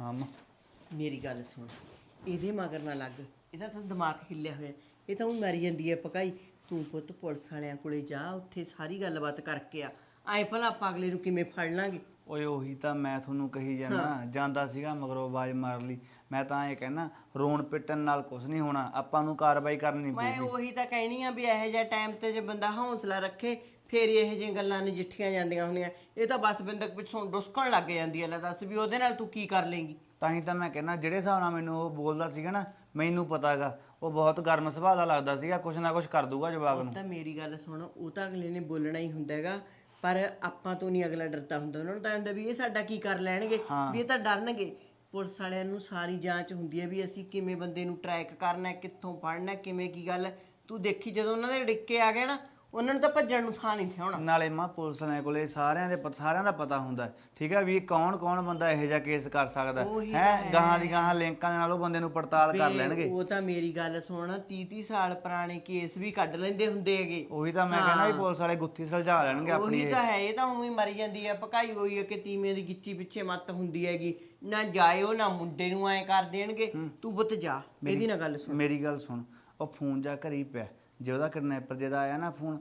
ਹਾਂ ਮਾਂ ਮੇਰੀ ਗੱਲ ਸੁਣ। ਇਹਦੇ ਮਗਰ ਨਾ ਲੱਗ। ਇਹਦਾ ਤਾਂ ਦਿਮਾਗ ਹਿੱਲਿਆ ਹੋਇਆ। ਇਹ ਤਾਂ ਉਹ ਮਰੀ ਜਾਂਦੀ ਹੈ ਪਕਾਈ ਤੂੰ ਪੁੱਤ ਪੁਲਿਸ ਵਾਲਿਆਂ ਕੋਲੇ ਜਾ ਉੱਥੇ ਸਾਰੀ ਗੱਲਬਾਤ ਕਰਕੇ ਆ। ਐ ਭਲਾ ਆਪਾਂ ਅਗਲੇ ਨੂੰ ਕਿਵੇਂ ਫੜ ਲਾਂਗੇ? ਓਏ ਉਹੀ ਤਾਂ ਮੈਂ ਤੁਹਾਨੂੰ ਕਹੀ ਜਾਣਾ ਜਾਂਦਾ ਸੀਗਾ ਮਗਰੋਂ ਆਵਾਜ਼ ਮਾਰ ਲਈ। ਮੈਂ ਤਾਂ ਇਹ ਕਹਿਣਾ ਰੋਣ ਪਿੱਟਣ ਨਾਲ ਕੁਝ ਨਹੀਂ ਹੋਣਾ। ਆਪਾਂ ਨੂੰ ਕਾਰਵਾਈ ਕਰਨੀ ਮੈਂ ਪਊਗੀ। ਉਹੀ ਤਾਂ ਕਹਿਣੀ ਆ ਵੀ ਇਹੋ ਜਿਹਾ ਟਾਈਮ ਤੇ ਜੇ ਬੰਦਾ ਹੌਸਲਾ ਰੱਖੇ ਫੇਰ ਇਹੋ ਜਿਹੀਆਂ ਗੱਲਾਂ ਨਜਿੱਠੀਆਂ ਜਾਂਦੀਆਂ ਹੁੰਦੀਆਂ। ਇਹ ਤਾਂ ਬਸ ਬੰਦਕ ਪਿੱਛੋਂ ਡੁਸਕਣ ਲੱਗ ਜਾਂਦੀ ਹੈ ਲੈ ਦੱਸ ਵੀ ਉਹਦੇ ਨਾਲ ਤੂੰ ਕੀ ਕਰ ਲੇਂਗੀ? ਤਾਂ ਹੀ ਤਾਂ ਮੈਂ ਕਹਿੰਦਾ ਜਿਹੜੇ ਹਿਸਾਬ ਨਾਲ ਮੈਨੂੰ ਉਹ ਬੋਲਦਾ ਸੀਗਾ ਨਾ ਮੈਨੂੰ ਪਤਾ ਹੈਗਾ ਉਹ ਬਹੁਤ ਗਰਮ ਸੁਭਾਅ ਦਾ ਲੱਗਦਾ ਸੀਗਾ ਕੁਛ ਨਾ ਕੁਛ ਕਰ ਦੂਗਾ ਜਵਾਬ ਨੂੰ। ਤਾਂ ਮੇਰੀ ਗੱਲ ਸੁਣ ਉਹ ਤਾਂ ਅਗਲੇ ਨੇ ਬੋਲਣਾ ਹੀ ਹੁੰਦਾ ਹੈਗਾ ਪਰ ਆਪਾਂ ਤੋਂ ਨਹੀਂ ਅਗਲਾ ਡਰਦਾ ਹੁੰਦਾ। ਉਹਨਾਂ ਨੂੰ ਤਾਂ ਹੁੰਦਾ ਵੀ ਇਹ ਸਾਡਾ ਕੀ ਕਰ ਲੈਣਗੇ ਵੀ ਇਹ ਤਾਂ ਡਰਨਗੇ। ਪੁਲਿਸ ਵਾਲਿਆਂ ਨੂੰ ਸਾਰੀ ਜਾਂਚ ਹੁੰਦੀ ਹੈ ਵੀ ਅਸੀਂ ਕਿਵੇਂ ਬੰਦੇ ਨੂੰ ਟਰੈਕ ਕਰਨਾ ਹੈ, ਕਿੱਥੋਂ ਫੜਨਾ ਹੈ, ਕਿਵੇਂ ਕੀ ਗੱਲ ਹੈ। ਤੂੰ ਦੇਖੀ ਜਦੋਂ ਉਹਨਾਂ ਦੇ ਡਿੱਕੇ ਆ ਗਏ ਨਾ ਉਹਨਾਂ ਨੂੰ ਤਾਂ ਭੱਜਣ ਨੂੰ ਥਾਂ ਨਹੀਂ ਥਿਆਉਣਾ ਨਾਲੇ ਮਾਂ ਪੁਲਿਸ ਨੇ ਕੋਲੇ ਸਾਰਿਆਂ ਦੇ ਪਤ- ਸਾਰਿਆਂ ਦਾ ਪਤਾ ਹੁੰਦਾ ਹੈ, ਠੀਕ ਹੈ ਵੀ ਕੌਣ ਕੌਣ ਬੰਦਾ ਇਹੋ ਜਿਹਾ ਕੇਸ ਕਰ ਸਕਦਾ ਉਹੀ ਹੈ? ਗਾਹਾਂ ਦੀ ਗਾਹਾਂ ਲਿੰਕਾਂ ਦੇ ਨਾਲ ਉਹ ਬੰਦੇ ਨੂੰ ਪੜਤਾਲ ਕਰ ਲੈਣਗੇ। ਉਹ ਤਾਂ ਮੇਰੀ ਗੱਲ ਸੁਣ 30 30 ਸਾਲ ਪੁਰਾਣੇ ਕੇਸ ਵੀ ਕੱਢ ਲੈਂਦੇ ਹੁੰਦੇ ਹੈਗੇ। ਉਹੀ ਤਾਂ ਮੈਂ ਕਹਿੰਦਾ ਵੀ ਪੁਲਿਸ ਵਾਲੇ ਗੁੱਥੀ ਸੁਲਝਾ ਲੈਣਗੇ ਆਪਣੀ ਉਹੀ ਤਾਂ ਹੈ ਇਹ ਤਾਂ ਉਹੀ ਮਰੀ ਜਾਂਦੀ ਹੈ ਪਕਾਈ ਹੋਈ ਹੈ ਕਿ ਤੀਵੇਂ ਦੀ ਗਿੱਚੀ ਪਿੱਛੇ ਮੱਤ ਹੁੰਦੀ ਹੈਗੀ। ਨਾ ਜਾਇਓ ਨਾ ਮੁੰਡੇ ਨੂੰ ਐ ਕਰ ਦੇਣਗੇ। ਤੂੰ ਬੁੱਤ ਜਾ ਇਹਦੀ ਨਾ ਗੱਲ ਸੁਣ। ਮੇਰੀ ਗੱਲ ਸੁਣ ਉਹ ਫੋਨ ਜਾ ਘਰੀ ਪਿਆ। ਜੇ ਉਹਦਾ ਕਿਡਨੈਪਰ ਜਿਹਦਾ ਆਇਆ ਨਾ ਫੋਨ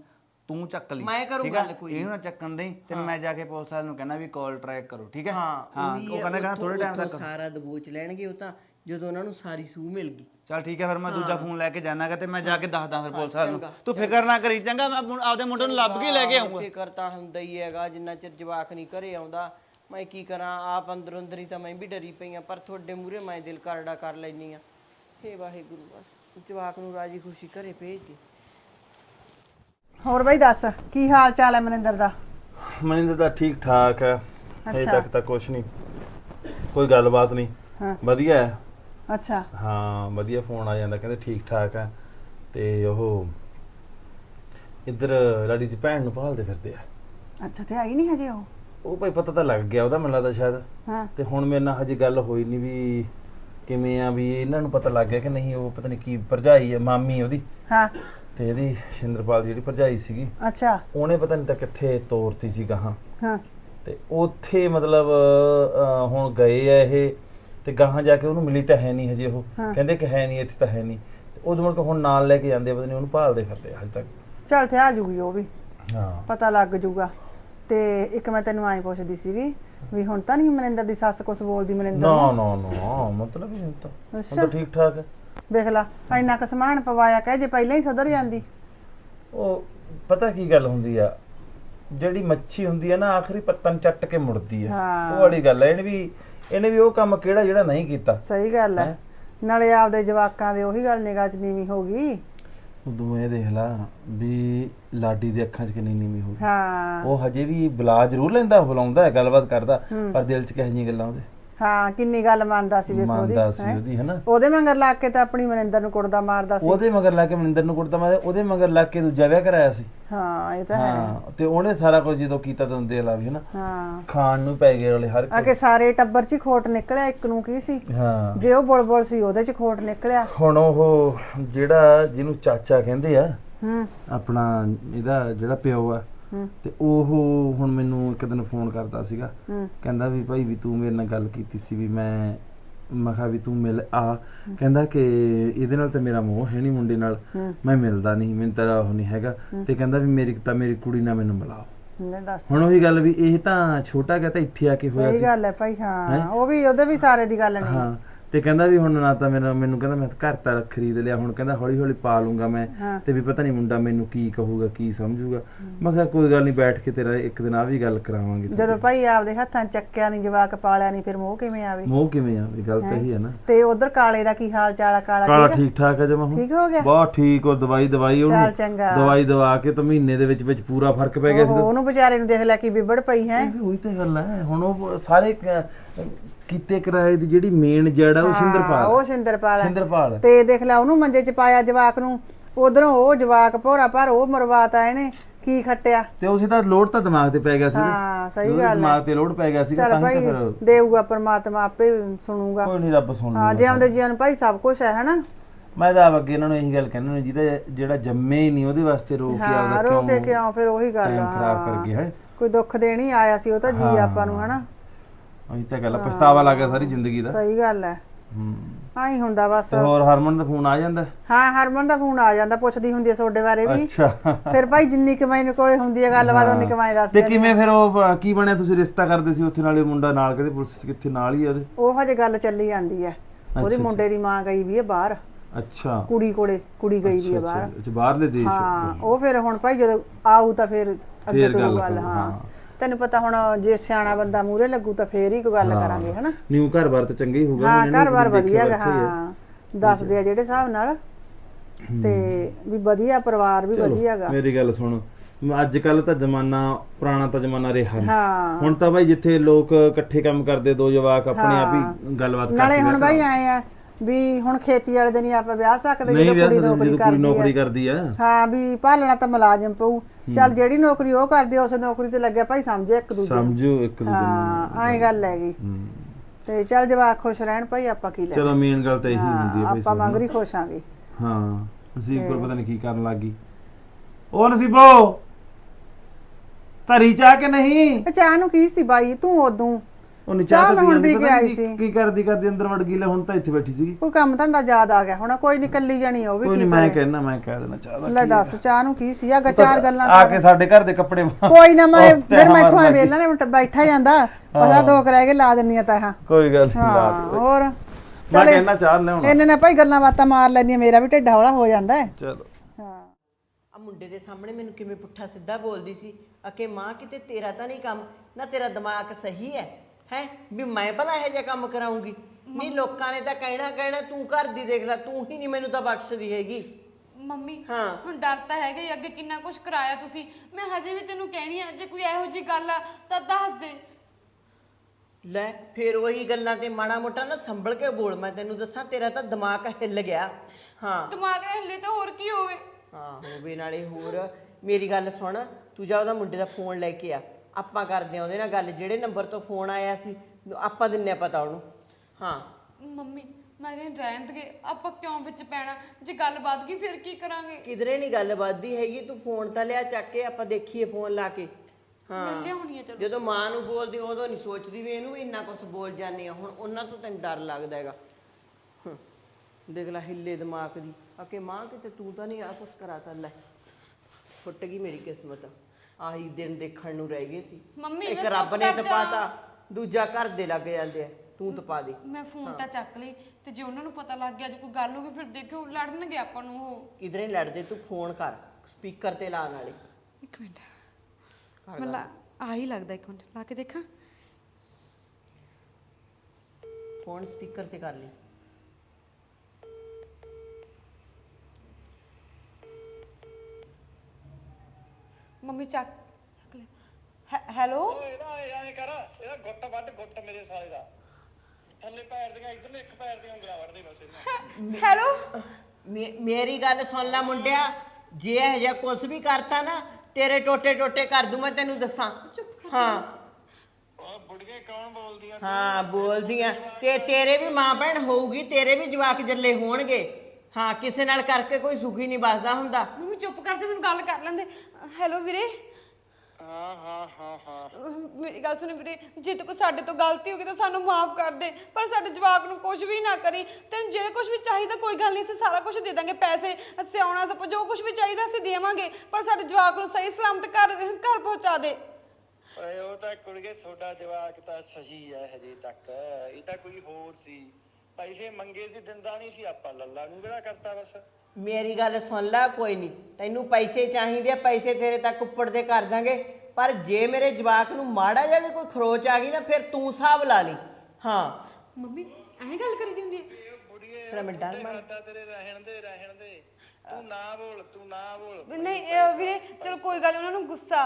ਤੂੰ ਚੱਕ ਲਈ। ਮੈਂ ਕਰੂੰ ਠੀਕ? ਗੱਲ ਕੋਈ ਇਹਨੂੰ ਨਾ ਚੱਕਣ ਦੇਈ ਤੇ ਮੈਂ ਜਾ ਕੇ ਪੁਲਿਸ ਵਾਲੇ ਨੂੰ ਕਹਿੰਦਾ ਵੀ ਕਾਲ ਟਰੈਕ ਕਰੋ ਠੀਕ ਹੈ ਹਾਂ ਉਹੀ ਉਹ ਹੈ, ਕਹਿੰਦਾ ਕਹਿੰਦਾ ਉੱਥੋਂ- ਥੋੜੇ ਟਾਈਮ ਤੱਕ। ਸਾਰਾ ਦਬੋਚ ਲੈਣਗੇ ਉਹ ਤਾਂ ਜਦੋਂ ਉਹਨਾਂ ਨੂੰ ਸਾਰੀ ਸੂਹ ਮਿਲ ਗਈ। ਚਲ ਠੀਕ ਹੈ ਫਿਰ ਮੈਂ ਦੂਜਾ ਫੋਨ ਲੈ ਕੇ ਜਾਣਾਗਾ ਤੇ ਮੈਂ ਜਾ ਕੇ ਦੱਸਦਾ ਫਿਰ ਪੁਲਿਸ ਵਾਲੇ ਨੂੰ। ਤੂੰ ਫਿਕਰ ਨਾ ਕਰੀ ਚੰਗਾ ਮੈਂ ਮੁੰ- ਆਪਦੇ ਮੁੰਡੇ ਨੂੰ ਲੱਭ ਕੇ ਲੈ ਕੇ ਆਉਂਗਾ ਫਿਕਰ ਤਾਂ ਹੁੰਦਾ ਹੀ ਹੈਗਾ ਜਿੰਨਾ ਚਿਰ ਜਵਾਕ ਨਹੀਂ ਘਰੇ ਆਉਂਦਾ ਮੈਂ ਕੀ ਕਰਾਂ ਆਪ ਅੰਦਰੋਂ ਅੰਦਰ ਹੀ ਤਾਂ ਮੈਂ ਵੀ ਡਰੀ ਪਈ ਆ ਪਰ ਤੁਹਾਡੇ ਮੂਹਰੇ ਮੈਂ ਦਿਲ ਕਰੜਾ ਕਰ ਲੈਨੀ ਆ। ਹੇ ਵਾਹਿਗੁਰੂ ਬਸ। ਜਵਾਕ ਨੂੰ ਰਾਜੀ ਖੁਸ਼ੀ ਘਰੇ ਭੇਜ ਦੇ। ਹੋਰ ਬਈ ਦੱਸ ਕੀ ਹਾਲ ਚਾਲ ਹੈ ਮਨਿੰਦਰ ਦਾ? ਮਨਿੰਦਰ ਤਾਂ ਠੀਕ ਠਾਕ ਹੈ। ਹਜੇ ਅੱਛਾ। ਤੱਕ ਤਾਂ ਕੁਛ ਨਹੀਂ। ਕੋਈ ਗੱਲਬਾਤ ਨਹੀਂ। ਹਾਂ। ਵਧੀਆ ਹੈ। ਅੱਛਾ। ਹਾਂ ਵਧੀਆ ਫੋਨ ਆ ਜਾਂਦਾ ਕਹਿੰਦੇ ਠੀਕ ਠਾਕ ਹੈ। ਤੇ ਉਹ ਇੱਧਰ ਲਾਡੀ ਦੀ ਭੈਣ ਨੂੰ ਭਾਲਦੇ ਫਿਰਦੇ ਆ। ਅੱਛਾ ਤੇ ਆਈ ਨਹੀਂ ਹਜੇ ਉਹ? ਉਹ ਭਾਈ ਪਤਾ ਤਾਂ ਲੱਗ ਗਿਆ ਉਹਦਾ ਮੈਨੂੰ ਲੱਗਦਾ ਸ਼ਾਇਦ। ਹਾਂ। ਤੇ ਹੁਣ ਮੇਰੇ ਨਾਲ ਹਜੇ ਗੱਲ ਹੋਈ ਨਹੀਂ ਵੀ ਕਿਵੇਂ ਆ ਵੀ ਇਹਨਾਂ ਨੂੰ ਪਤਾ ਲੱਗ ਗਿਆ ਕਿ ਨਹੀਂ ਉਹ ਪਤਾ ਨਹੀਂ ਕੀ ਭਰਜਾਈ ਹੈ ਮਾਮੀ ਉਹਦੀ। ਹਾਂ। ਤੇ ਇਹਦੀ ਸ਼ਿੰਦਰਪਾਲ ਦੀ ਜਿਹੜੀ ਭਰਜਾਈ ਸੀਗੀ ਅੱਛਾ। ਉਹਨੇ ਪਤਾ ਨਹੀਂ ਤਾਂ ਕਿੱਥੇ ਤੋਰਤੀ ਸੀ ਗਾਹਾਂ। ਹਾਂ। ਤੇ ਉੱਥੇ ਮਤਲਬ ਅਹ, ਹੁਣ ਗਏ ਆ ਇਹ ਤੇ ਗਾਹਾਂ ਜਾ ਕੇ ਉਹਨੂੰ ਮਿਲੀ ਤਾਂ ਹੈ ਨਹੀਂ ਹਜੇ ਉਹ। ਹਾਂ। ਕਹਿੰਦੇ ਕਿ ਹੈ ਨਹੀਂ ਇੱਥੇ ਤਾਂ ਹੈ ਨਹੀਂ। ਉਦੋਂ ਮੁੜ ਕੇ ਹੁਣ ਨਾਲ ਲੈ ਕੇ ਜਾਂਦੇ ਆ, ਪਤਾ ਨਹੀਂ ਉਹਨੂੰ ਭਾਲਦੇ ਫਿਰਦੇ ਆ ਹਜੇ ਤੱਕ। ਚੱਲ ਤੇ ਆ ਜੂਗੀ ਉਹ ਵੀ। ਹਾਂ। ਪਤਾ ਲੱਗ ਜੂਗਾ। ਤੇ ਇੱਕ ਮੈਂ ਤੈਨੂੰ ਐਂ ਪੁੱਛਦੀ ਸੀਗੀ ਵੀ ਹੁਣ ਤਾਂ ਨਹੀਂ ਮਨਿੰਦਰ ਦੀ ਸੱਸ ਕੁਛ ਬੋਲਦੀ ਮਨਿੰਦਰ ਨਾ ਨੂੰ? ਨਾ ਮਤਲਬ ਹੀ ਤਾਂ। ਹੁਣ ਅੱਛਾ। ਤਾਂ ਠੀਕ ਠਾਕ ਹੈ। ਵੇਖ ਲਾ ਇੰਨਾ ਕੁ ਸਮਾਨ ਪਵਾਇਆ ਕਹੇ ਜੇ ਪਹਿਲਾਂ ਹੀ ਸੁਧਰ ਜਾਂਦੀ। ਉਹ ਪਤਾ ਕੀ ਗੱਲ ਹੁੰਦੀ ਆ? ਜਿਹੜੀ ਮੱਛੀ ਹੁੰਦੀ ਆ ਨਾ ਆਖਰੀ ਪੱਤਨ ਚੱਟ ਕੇ ਮੁੜਦੀ ਆ। ਹਾਂ। ਉਹ ਵਾਲੀ ਗੱਲ ਹੈ ਇਹਨੇ ਵੀ ਇਹਨੇ ਵੀ ਉਹ ਕੰਮ ਕਿਹੜਾ ਜਿਹੜਾ ਨਹੀਂ ਕੀਤਾ। ਸਹੀ ਗੱਲ ਹੈ? ਨਾਲੇ ਆਪਦੇ ਜਵਾਕਾਂ ਦੇ ਉਹੀ ਗੱਲ ਨਿਗਾਹ ਚ ਨੀਵੀਂ ਹੋ ਗਈ। ਉਦੋਂ ਇਹ ਦੇਖ ਲਾ ਵੀ ਲਾਡੀ ਦੇ ਅੱਖਾਂ 'ਚ ਕਿੰਨੀ ਨੀਵੀਂ ਹੋ ਗਈ। ਹਾਂ। ਉਹ ਹਜੇ ਵੀ ਬੁਲਾ ਜ਼ਰੂਰ ਲੈਂਦਾ ਬੁਲਾਉਂਦਾ ਹੈ ਗੱਲਬਾਤ ਕਰਦਾ ਪਰ ਦਿਲ 'ਚ ਕਿਹੋ ਜਿਹੀਆਂ ਗੱਲਾਂ ਉਹਦੇ। ਹਾਂ ਕਿੰਨੀ ਗੱਲ ਮੰਨਦਾ ਸੀ ਵੇਖੋ ਉਹਦੀ ਮੰਨਦਾ ਸੀ ਹੈਂ? ਉਹਦੀ ਹਨਾ? ਉਹਦੇ ਮਗਰ ਲੱਗ ਕੇ ਤਾਂ ਆਪਣੀ ਮਨਿੰਦਰ ਨੂੰ ਕੁੜਦਾ ਮਾਰਦਾ ਸੀ। ਉਹਦੇ ਮਗਰ ਲਾ ਕੇ ਮਨਿੰਦਰ ਨੂੰ ਕੁੱਟਦਾ ਮੈਂ ਉਹਦੇ ਮਗਰ ਲਾ ਕੇ ਦੂਜਾ ਵਿਆਹ ਕਰਾਇਆ ਸੀ। ਹਾਂ ਇਹ ਤਾਂ ਹੈ। ਹਾਂ ਤੇ ਉਹਨੇ ਸਾਰਾ ਕੁਝ ਜਦੋਂ ਕੀਤਾ ਤਾਂ ਦੇ ਲਾ ਵੀ ਹਨਾ? ਹਾਂ। ਖਾਣ ਨੂੰ ਪੈ ਗਏ ਵਾਲੇ ਹਰ ਅਗੇ ਸਾਰੇ ਟੱਬਰ 'ਚ ਹੀ ਖੋਟ ਨਿਕਲਿਆ ਇੱਕ ਨੂੰ ਕੀ ਸੀ? ਹਾਂ। ਜੇ ਉਹ ਬੁਲਬੁਲ ਸੀ ਉਹਦੇ 'ਚ ਖੋਟ ਨਿਕਲਿਆ। ਹੁਣ ਉਹ ਜਿਹੜਾ ਜਿਹਨੂੰ ਚਾਚਾ ਕਹਿੰਦੇ ਆ ਹੂੰ। ਆਪਣਾ ਇਹਦਾ ਜਿਹੜਾ ਪਿਓ ਆ ਹੂੰ। ਤੇ ਉਹ ਹੁਣ ਮੈਨੂੰ ਇੱਕ ਦਿਨ ਫੋਨ ਕਰਦਾ ਸੀਗਾ। ਹੂੰ। ਕਹਿੰਦਾ ਵੀ ਭਾਈ ਵੀ ਤੂੰ ਮੇਰੇ ਨਾਲ ਗੱਲ ਕੀਤੀ ਸੀ ਵੀ ਮੈਂ ਮੈਂ ਕਿਹਾ ਵੀ ਤੂੰ ਮਿਲ ਆ। ਕਹਿੰਦਾ ਕਿ ਇਹਦੇ ਨਾਲ ਤਾਂ ਮੇਰਾ ਮੋਹ ਹੈ ਨਹੀਂ ਮੁੰਡੇ ਨਾਲ। ਮੈਂ ਮਿਲਦਾ ਨਹੀਂ ਮੈਨੂੰ ਤਾਂ ਉਹ ਨਹੀਂ ਹੈਗਾ। ਤੇ ਕਹਿੰਦਾ ਵੀ ਮੇਰੀ ਤਾਂ ਮੇਰੀ ਕੁੜੀ ਨਾਲ ਮੈਨੂੰ ਮਿਲਾਓ। ਲੈ ਦੱਸ। ਹੁਣ ਉਹੀ ਗੱਲ ਵੀ ਇਹ ਤਾਂ ਛੋਟਾ ਗਿਆ ਤਾਂ ਇੱਥੇ ਆ ਕੇ ਹੋਇਆ ਸਹੀ ਸੀ। ਗੱਲ ਹੈ ਭਾਈ ਹਾਂ। ਉਹ ਵੀ ਉਹਦੇ ਵੀ ਸਾਰੇ ਦੀ ਗੱਲ ਨਹੀਂ ਹਾਂ। ਤੇ ਕਹਿੰਦਾ ਵੀ ਹੁਣ ਨਾ ਤਾਂ ਮੇਰਾ ਮੈਨੂੰ ਕਹਿੰਦਾ ਮੈਂ ਘਰ ਤਾਂ ਖਰੀਦ ਲਿਆ ਹੁਣ ਕਹਿੰਦਾ ਹੌਲੀ ਹੌਲੀ ਪਾ ਲੂੰਗਾ ਮੈਂ। ਹਾਂ। ਤੇ ਵੀ ਪਤਾ ਨਹੀਂ ਮੁੰਡਾ ਮੈਨੂੰ ਕੀ ਕਹੂਗਾ ਕੀ ਸਮਝੂਗਾ। ਮੈਂ ਕਿਹਾ ਕੋਈ ਗੱਲ ਨਹੀਂ ਬੈਠ ਕੇ ਤੇਰਾ ਇੱਕ ਦਿਨ ਆ ਵੀ ਗੱਲ ਕਰਾਵਾਂਗੇ ਜਦੋਂ ਭਾਈ ਆਪਦੇ ਹੱਥਾਂ 'ਚ ਚੱਕਿਆ ਨਹੀਂ ਜਵਾਕ ਪਾਲਿਆ ਨਹੀਂ ਫਿਰ ਮੋਹ ਕਿਵੇਂ ਆਵੇ? ਮੋਹ ਕਿਵੇਂ ਆ ਵੀ ਗੱਲ ਤਾਂ ਇਹੀ ਹੈ ਨਾ। ਤੇ ਉਧਰ ਕਾਲੇ ਦਾ ਕੀ ਹਾਲ ਚਾਲ ਆ ਕਾਲਾ ਕਾਲਾ ਠੀਕ ਠੀਕ ਠਾਕ ਹੈ ਜਮਾ ਆ? ਹੁਣ। ਠੀਕ ਹੋ ਗਿਆ? ਬਹੁਤ ਠੀਕ ਉਹ ਦਵਾਈ ਦਵਾਈ ਚੱਲ ਉਹਨੂੰ ਚੰਗਾ। ਦਵਾਈ ਦਵਾ ਕੇ ਤਾਂ ਮਹੀਨੇ ਦੇ ਵਿੱਚ ਵਿੱਚ ਪੂਰਾ ਫ਼ਰਕ ਪੈ ਗਿਆ ਸੀ ਉਹ- ਉਹਨੂੰ ਵਿਚਾਰੇ ਨੂੰ ਦੇਖ ਲੈ ਕੀ ਬਿਬੜ ਪਈ ਹੈ। ਉਹੀ ਤਾਂ ਗੱਲ ਹੈ। ਹੁਣ ਉਹ ਸਾਰੇ ਕ- ਕੀਤੇ ਕਿਰਾਏ ਦੀ ਜਿਹੜੀ ਮੇਨ ਜੜ ਆ ਉਹ ਸਿੰਦਰਪਾਲ। ਉਹ ਸਿੰਦਰਪਾਲ ਹੈ ਸਿੰਦਰਪਾਲ। ਤੇ ਦੇਖ ਲੈ ਉਹਨੂੰ ਮੰਜੇ 'ਚ ਪਾਇਆ ਜਵਾਕ ਨੂੰ। ਉਧਰੋਂ ਉਹ ਜਵਾਕ ਭੋਰਾ ਪਰ ਉਹ ਮਰਵਾਤਾ ਇਹਨੇ ਕੀ ਖੱਟਿਆ। ਤੇ ਉਸੇ ਤਾਂ ਲੋਡ ਤਾਂ ਦਿਮਾਗ ਤੇ ਪੈ ਗਿਆ ਸੀ। ਹਾਂ ਸਹੀ ਗੱਲ ਹੈ ਦਿਮਾਗ ਤੇ ਲੋਡ ਪੈ ਗਿਆ ਸੀ ਤਾਂ ਚੱਲ ਹੀ ਭਾਈ ਤਾਂ ਫਿਰ ਦੇਊਗਾ ਪਰਮਾਤਮਾ ਆਪੇ ਸੁਣੂਗਾ। ਕੋਈ ਨਹੀਂ ਰੱਬ ਸੁਣ ਹਾਂ ਜੇ ਆਉਂਦੇ ਜੀਵਨ ਭਾਈ ਸਭ ਕੁਝ ਹੈ ਹਨਾ? ਮੈਂ ਤਾਂ ਅੱਗੇ ਇਹਨਾਂ ਨੂੰ ਇਹੀ ਗੱਲ ਕਹਿੰਦਾ ਨੇ ਜਿਹਦਾ ਜਿਹੜਾ ਜੰਮੇ ਹੀ ਨਹੀਂ ਉਹਦੇ ਵਾਸਤੇ ਰੋ ਕੇ ਹਾਂ ਆਪਦਾ ਰੋ ਕੇ ਕਿਉਂ? ਕਿਉਂ? ਫਿਰ ਉਹੀ ਗੱਲ ਆ। ਖਰਾਬ ਕਰ ਗਿਆ ਹੈ? ਕੋਈ ਦੁੱਖ ਦੇਣੀ ਆਇਆ ਸੀ ਉਹ ਤਾਂ ਜੀ। ਆਪਾਂ ਨੂੰ ਹਨਾ? ਉਹੀ ਤਾਂ ਗੱਲ ਆ, ਪਛਤਾਵਾ ਲੱਗ ਗਿਆ ਸਾਰੀ ਜ਼ਿੰਦਗੀ ਦਾ। ਸਹੀ ਗੱਲ ਹੈ ਹੂੰ। ਆਈ ਹੁੰਦਾ ਬਸ। ਤੇ ਹੋਰ ਹਰਮਨ ਦਾ ਫੋਨ ਆ ਜਾਂਦਾ? ਹਾਂ ਹਰਮਨ ਦਾ ਫੋਨ ਆ ਜਾਂਦਾ ਪੁੱਛਦੀ ਹੁੰਦੀ ਹੈ ਤੁਹਾਡੇ ਬਾਰੇ ਵੀ। ਅੱਛਾ। ਫਿਰ ਭਾਈ ਜਿੰਨੀ ਕਮਾਈ ਨੂੰ ਕੋਲੇ ਹੁੰਦੀ ਹੈ ਗੱਲਬਾਤ ਉਨੀ ਕਮਾਈ ਦੱਸ ਤੇ ਕਿਵੇਂ ਫਿਰ ਉਹ ਅਹ, ਕੀ ਬਣਿਆ ਤੁਸੀਂ ਰਿਸ਼ਤਾ ਕਰਦੇ ਸੀ ਉੱਥੇ ਨਾਲੇ ਮੁੰਡਾ ਨਾਲ ਕਿਤੇ ਪੁਲਿਸ 'ਚ ਕਿੱਥੇ ਨਾਲ ਹੀ ਆ ਉਹਦੇ? ਉਹ ਹਜੇ ਗੱਲ ਚੱਲੀ ਜਾਂਦੀ ਹੈ ਉਹਦੇ ਮੁੰਡੇ ਦੀ ਮਾਂ ਗਈ ਵੀ ਹੈ ਬਾਹਰ। ਅੱਛਾ। ਕੁੜੀ ਕੋਲੇ ਕੁੜੀ ਗਈ ਵੀ ਹੈ ਅੱਛਾ, ਬਾਹਰ। ਅੱਛਾ ਬਾਹਰਲੇ ਦੇਸ਼ ਹਾਂ ਉਹ ਫਿਰ ਹੁਣ ਭਾਈ ਜਦੋਂ ਆਊ ਤਾਂ ਫਿਰ ਅੱਗੇ ਫੇਰ ਤੋਂ ਗੱਲ ਗੱਲ ਕਰੋ, ਹਾਂ। ਹਾਂ। ਤੈਨੂੰ ਪਤਾ ਹੁਣ ਜੇ ਸਿਆਣਾ ਬੰਦਾ ਮੂਰੇ ਲੱਗੂ ਤਾਂ ਫੇਰ ਹੀ ਕੋਈ ਗੱਲ ਕਰਾਂਗੇ ਹਨਾ? ਨਿਊ ਘਰ-ਬਾਰ ਤਾਂ ਚੰਗਾ ਹੀ ਹੋਊਗਾ ਹਾਂ ਘਰ-ਬਾਰ ਵਧੀਆ ਹੈਗਾ ਹੀ ਦੱਸਦੇ ਆ ਜਿਹੜੇ ਹਿਸਾਬ ਨਾਲ। ਤੇ ਵੀ ਵਧੀਆ ਪਰਿਵਾਰ ਵੀ ਵਧੀਆ ਹੈਗਾ ਮੇਰੀ ਗੱਲ ਸੁਣ। ਅੱਜ ਕੱਲ ਤਾਂ ਜ਼ਮਾਨਾ ਪੁਰਾਣਾ ਤਾਂ ਜ਼ਮਾਨਾ ਰਿਹਾ ਹਾਂ। ਹੁਣ ਤਾਂ ਬਾਈ ਜਿੱਥੇ ਲੋਕ ਇਕੱਠੇ ਕੰਮ ਕਰਦੇ ਦੋ ਜਵਾਕ ਆਪਣੇ ਆਪ ਹੀ ਗੱਲਬਾਤ ਕਰਦੇ ਨਾਲੇ ਹੁਣ ਬਾਈ ਆਏ ਆ ਵੀ ਹੁਣ ਖੇਤੀ ਵਾਲੇ ਦਿਨ ਹੀ ਆਪਾਂ ਵਿਆਹ ਸਕਦੇ ਨਹੀਂ ਜਦੋਂ ਕੁੜੀ ਜਦੋਂ ਨੌਕਰੀ ਕਰਦੀ ਨੌਕਰੀ ਹੈ ਕਰਦੀ ਆ। ਹਾਂ ਵੀ ਭਾਲਣਾ ਤਾਂ ਮੁਲਾਜ਼ਮ ਪਊ। ਚੱਲ ਜਿਹੜੀ ਨੌਕਰੀ ਉਹ ਕਰਦੀ ਆ, ਉਸ ਨੌਕਰੀ ਤੇ ਲੱਗਿਆ ਭਾਈ ਸਮਝੇ ਇੱਕ ਦੂਜੇ ਨੂੰ। ਸਮਝੋ ਇੱਕ ਦੂਜੇ ਨੂੰ। ਹਾਂ ਐਂ ਗੱਲ ਹੈਗੀ। ਹੂੰ। ਤੇ ਚੱਲ ਜਵਾਕ ਖੁਸ਼ ਰਹਿਣ ਭਾਈ ਆਪਾਂ ਕੀ ਲੈ ਚਲੋ ਮੇਨ ਗੱਲ ਤਾਂ ਇਹੀ ਹੁੰਦੀ ਹੈ ਆਪਾਂ ਮੰਗਰੀ ਖੁਸ਼ ਆਂਗੇ। ਹਾਂ ਨਸੀਬ ਕੋਲ ਪਤਾ ਨਹੀਂ ਕੀ ਕਰਨ ਲੱਗੀ ਉਹ ਨਸੀਬੋ ਧਰੀ ਚਾਹ ਕੇ ਨਹੀਂ? ਇਹ ਚਾਹ ਨੂੰ ਕੀ ਸੀ ਬਾਈ? ਤੂੰ ਉਦੋਂ ਉਹ ਨੀ ਚਾਹ ਤਾਂ ਹੁਣ ਪੀ ਕੇ ਆਈ ਸੀ। ਕੀ ਕਰਦੀ ਕਰਦੀ ਅੰਦਰ ਵੜ ਗਈ ਲੈ ਹੁਣ ਤਾਂ ਇੱਥੇ ਬੈਠੀ ਸੀਗੀ। ਕੋਈ ਕੰਮ ਧੰਦਾ ਯਾਦ ਆ ਗਿਆ। ਹੁਣ ਕੋਈ ਨੀ ਕੱਲੀ ਜਾਣੀ ਉਹ ਵੀ ਕੋਈ ਕੀ ਨਹੀਂ ਮੈਂ ਕਹਿਣਾ ਮੈਂ ਕਹਿ ਦੇਣਾ ਚਾਹ ਦਾ ਲੈ ਦੱਸ ਚਾਹ ਨੂੰ ਕੀ ਸੀ? ਆ। ਚਾਰ ਗੱਲਾਂ ਆ ਕੇ ਸਾਡੇ ਘਰ ਦੇ ਕੱਪੜੇ ਕੋਈ ਨਾ ਮੈਂ ਫਿਰ ਮੈਂ ਇੱਥੋਂ। ਵੇਲਣਾ ਨੇ ਬੈਠਾ ਜਾਂਦਾ ਪਤਾ ਦੋ ਰਹਿ ਕੇ ਲਾ ਦਿੰਨੀ ਆ ਤਾਂ ਹਾਂ ਕੋਈ ਗੱਲ ਨਹੀਂ ਹਾਂ ਲਾ ਦੇ। ਹੋਰ? ਮੈਂ ਕਹਿਣਾ ਚਾਹ ਲਿਆਉਣਾ। ਇਹਨੇ ਨਾ ਭਾਈ ਗੱਲਾਂ ਬਾਤਾਂ ਮਾਰ ਲੈਂਦੀਆਂ ਮੇਰਾ ਵੀ ਢਿੱਡ ਹੌਲਾ ਹੋ ਜਾਂਦਾ ਹੈ। ਚਲੋ। ਹਾਂ। ਆ ਮੁੰਡੇ ਦੇ ਸਾਹਮਣੇ ਮੈਨੂੰ ਕਿਵੇਂ ਪੁੱਠਾ ਸਿੱਧਾ ਬੋਲਦੀ ਸੀ? ਅਕੇ ਮਾਂ ਕਿਤੇ ਤੇਰਾ ਤਾਂ ਨਹੀਂ ਕੰਮ? ਨਾ ਤੇਰਾ ਦਿਮਾਗ ਸਹੀ ਹੈ? ਹੈ? ਵੀ ਮੈਂ ਭਲਾ ਇਹੋ ਜਿਹਾ ਕੰਮ ਕਰਾਉਂਗੀ? ਨਹੀਂ ਲੋਕਾਂ ਨੇ ਤਾਂ ਕਹਿਣਾ ਕਹਿਣਾ ਤੂੰ ਘਰ ਦੀ ਦੇਖ ਲੈ ਤੂੰ ਹੀ ਨਹੀਂ ਮੈਨੂੰ ਤਾਂ ਬਖਸ਼ਦੀ ਹੈਗੀ। ਮੰਮੀ ਹਾਂ। ਹੁਣ ਡਰ ਤਾਂ ਹੈਗਾ ਹੀ ਅੱਗੇ ਕਿੰਨਾ ਕੁਝ ਕਰਾਇਆ ਤੁਸੀਂ। ਮੈਂ ਹਜੇ ਵੀ ਤੈਨੂੰ ਕਹਿਣੀ ਆ ਜੇ ਕੋਈ ਇਹੋ ਜੀ ਗੱਲ ਆ ਤਾਂ ਦੱਸ ਦੇ। ਲੈ ਫੇਰ ਉਹੀ ਗੱਲਾਂ ਤੇ ਮਾੜਾ ਮੋਟਾ ਨਾ ਸੰਭਲ ਕੇ ਬੋਲ ਮੈਂ ਤੈਨੂੰ ਦੱਸਾਂ ਤੇਰਾ ਤਾਂ ਦਿਮਾਗ ਹਿੱਲ ਗਿਆ। ਹਾਂ। ਦਿਮਾਗ ਨਾਲ ਹਿੱਲੇ ਤਾਂ ਹੋਰ ਕੀ ਹੋਵੇ? ਹਾਂ ਹੋਵੇ ਨਾਲੇ ਹੋਰ। ਮੇਰੀ ਗੱਲ ਸੁਣ ਤੂੰ ਜਾ ਉਹਦਾ ਮੁੰਡੇ ਦਾ ਫੋਨ ਲੈ ਕੇ ਆ। ਆਪਾਂ ਕਰਦੇ ਆ ਉਹਦੇ ਨਾਲ ਗੱਲ ਜਿਹੜੇ ਨੰਬਰ ਤੋਂ ਫੋਨ ਆਇਆ ਸੀ ਆਪਾਂ ਦਿੰਨੇ ਆ ਪਤਾ ਉਹਨੂੰ। ਹਾਂ। ਮੰਮੀ ਮੈਂ ਕਹਿੰਦੀ ਰਹਿਣ ਦੇ ਆਪਾਂ ਕਿਉਂ ਵਿੱਚ ਪੈਣਾ? ਜੇ ਗੱਲ ਵੱਧ ਗਈ ਫਿਰ ਕੀ ਕਰਾਂਗੇ? ਕਿਧਰੇ ਨਹੀਂ ਗੱਲ ਵੱਧਦੀ ਹੈਗੀ ਤੂੰ ਫੋਨ ਤਾਂ ਲਿਆ ਚੱਕ ਕੇ ਆਪਾਂ ਦੇਖੀਏ ਫੋਨ ਲਾ ਕੇ। ਹਾਂ। ਮੈਂ ਲਿਆਉਣੀ ਆ ਚਲੋ। ਜਦੋਂ ਮਾਂ ਨੂੰ ਬੋਲਦੀ ਉਦੋਂ ਨਹੀਂ ਸੋਚਦੀ ਵੀ ਇਹਨੂੰ ਵੀ ਇੰਨਾ ਕੁਝ ਬੋਲ ਜਾਂਦੀ ਆ। ਹੁਣ ਉਹਨਾਂ ਤੋਂ ਤੈਨੂੰ ਡਰ ਲੱਗਦਾ ਹੈਗਾ। ਹਮ, ਦੇਖ ਲੈ ਹਿੱਲੇ ਦਿਮਾਗ ਦੀ। ਆਕੇ ਮਾਂ ਕਿਤੇ ਤੂੰ ਤਾਂ ਨਹੀਂ ਆ ਕੁਛ ਕਰਾਤਾ ਲੈ ਫੁੱਟ ਗਈ ਮੇਰੀ ਕਿਸਮਤ। ਆਹੀ ਦਿਨ ਦੇਖਣ ਨੂੰ ਰਹਿ ਗਏ ਸੀ। ਮੰਮੀ, ਇੱਕ ਬਸ ਰੱਬ ਚੁੱਪ ਨੇ ਕਰ ਜਾ। ਤਪਾਤਾ ਦੂਜਾ ਘਰ ਦੇ ਲੱਗ ਜਾਂਦੇ ਆ ਤੂੰ ਤਪਾ ਦੇ। ਮੈਂ ਫੋਨ ਤਾਂ ਚੱਕ ਲਈ ਤੇ ਜੇ ਉਹਨਾਂ ਨੂੰ ਪਤਾ ਲੱਗ ਗਿਆ ਜੇ ਕੋਈ ਗੱਲ ਹੋ ਗਈ ਫਿਰ ਦੇਖਿਓ ਲੜਨਗੇ ਆਪਾਂ ਨੂੰ ਉਹ। ਕਿਧਰੇ ਲੜਦੇ ਤੂੰ ਫੋਨ ਕਰ ਸਪੀਕਰ ਤੇ ਲਾ ਨਾਲੇ ਇੱਕ ਮਿੰਟ। ਮੱਲਾ ਆ ਹੀ ਲੱਗਦਾ ਇੱਕ ਮਿੰਟ ਲਾ ਕੇ ਦੇਖਾਂ। ਫੋਨ ਸਪੀਕਰ ਤੇ ਕਰ ਲਈ। ਮੰਮੀ ਚੱਕ ਚੱਕ ਲੈ। ਹੈ- ਹੈਲੋ? ਇਹਦਾ ਐਂ ਕਰ ਇਹਦਾ ਗੁੱਟ ਵੱਢ ਗੁੱਟ ਮੇਰੇ ਸਾਲੇ ਦਾ। ਥੱਲੇ ਪੈਰ ਦੀਆਂ ਇਧਰਲੇ ਇੱਕ ਪੈਰ ਦੀਆਂ ਉਂਗਲਾਂ ਵੱਢਦੇ ਬਸ ਇਹਨਾਂ। ਹੈਲੋ? ਮੇ- ਮੇਰੀ ਗੱਲ ਸੁਣ ਲੈ ਮੁੰਡਿਆ ਜੇ ਇਹ ਜਿਹਾ ਕੁਝ ਵੀ ਕਰਤਾ ਨਾ ਤੇਰੇ ਟੋਟੇ ਟੋਟੇ ਕਰ ਦੂੰ ਮੈਂ ਤੈਨੂੰ ਦੱਸਾਂ। ਹਾਂ। ਉਹ ਬੁੜੀਆਂ ਕੌਣ ਬੋਲਦੀਆਂ? ਹਾਂ ਬੋਲਦੀਆਂ। ਤੇ ਤੇਰੇ ਵੀ ਮਾਂ ਭੈਣ ਹੋਊਗੀ ਤੇਰੇ ਵੀ ਜਵਾਕ ਜੱਲੇ ਹੋਣਗੇ। ਹਾਂ ਕਿਸੇ ਨਾਲ ਕਰਕੇ ਕੋਈ ਸੁਖੀ ਨਹੀਂ ਬਸਦਾ ਹੁੰਦਾ। ਮੰਮੀ ਚੁੱਪ ਕਰ ਜਾ ਮੈਨੂੰ ਗੱਲ ਕਰ ਲੈਂਦੇ। ਹੈਲੋ ਵੀਰੇ। ਹਾਂ ਹਾਂ ਹਾਂ ਹਾਂ। ਅਹ ਮੇਰੀ ਗੱਲ ਸੁਣ ਵੀਰੇ ਜੇ ਤੇ ਕੋਈ ਸਾਡੇ ਤੋਂ ਗਲਤੀ ਹੋ ਗਈ ਤਾਂ ਸਾਨੂੰ ਮਾਫ ਕਰ ਦੇ ਪਰ ਸਾਡੇ ਜਵਾਕ ਨੂੰ ਕੁਝ ਵੀ ਨਾ ਕਰੀ। ਤੈਨੂੰ ਜਿਹੜੇ ਕੁਝ ਵੀ ਚਾਹੀਦਾ ਕੋਈ ਗੱਲ ਨਹੀਂ ਅਸੀਂ ਸਾਰਾ ਕੁਝ ਦੇ ਦਾਂਗੇ ਪੈਸੇ ਸਿਆਉਣਾ ਸਭ ਜੋ ਕੁਝ ਵੀ ਚਾਹੀਦਾ ਅਸੀਂ ਦੇਵਾਂਗੇ ਪਰ ਸਾਡੇ ਜਵਾਕ ਨੂੰ ਸਹੀ ਸਲਾਮਤ ਘਰ ਘਰ ਪਹੁੰਚਾ ਦੇ। ਓਏ ਉਹ ਤਾਂ ਕੁੜੀਏ ਤੁਹਾਡਾ ਜਵਾਕ ਤਾਂ ਸਹੀ ਹੈ ਹਜੇ ਤੱਕ ਇਹ ਤਾਂ ਕੋਈ ਹੋਰ ਸੀ। ਪੈਸੇ ਮੰਗੇ ਸੀ ਦਿੰਦਾ ਨਹੀਂ ਸੀ ਆਪਾਂ ਲੱਲਾ ਨੂੰ ਕਿਹੜਾ ਕਰਤਾ ਬਸ? ਮੇਰੀ ਗੱਲ ਸੁਣ ਲੈ ਕੋਈ ਨਹੀਂ ਤੈਨੂੰ ਪੈਸੇ ਚਾਹੀਦੇ ਆ ਪੈਸੇ ਤੇਰੇ ਤੱਕ ਉੱਪਰ ਦੇ ਕਰ ਦਾਂਗੇ। ਪਰ ਜੇ ਮੇਰੇ ਜਵਾਕ ਨੂੰ ਮਾੜਾ ਜਿਹਾ ਵੀ ਕੋਈ ਖਰੋਚ ਆ ਗਈ ਨਾ ਫਿਰ ਤੂੰ ਹਿਸਾਬ ਲਾ ਲਈ। ਹਾਂ। ਮੰਮੀ ਐਂ ਗੱਲ ਕਰੀ ਦੀ ਹੁੰਦੀ ਹੈ? ਤੇਰਾ ਮੈਂ ਡਰ ਮੰਨ ਤੇਰੇ ਰਹਿਣ ਦੇ ਰਹਿਣ ਦੇ। ਤੂੰ ਨਾ ਬੋਲ ਤੂੰ ਨਾ ਬੋਲ। ਨਹੀਂ ਇਹ ਵੀਰੇ ਚਲੋ ਕੋਈ ਗੱਲ ਨੀ ਉਹਨਾਂ ਨੂੰ ਗੁੱਸਾ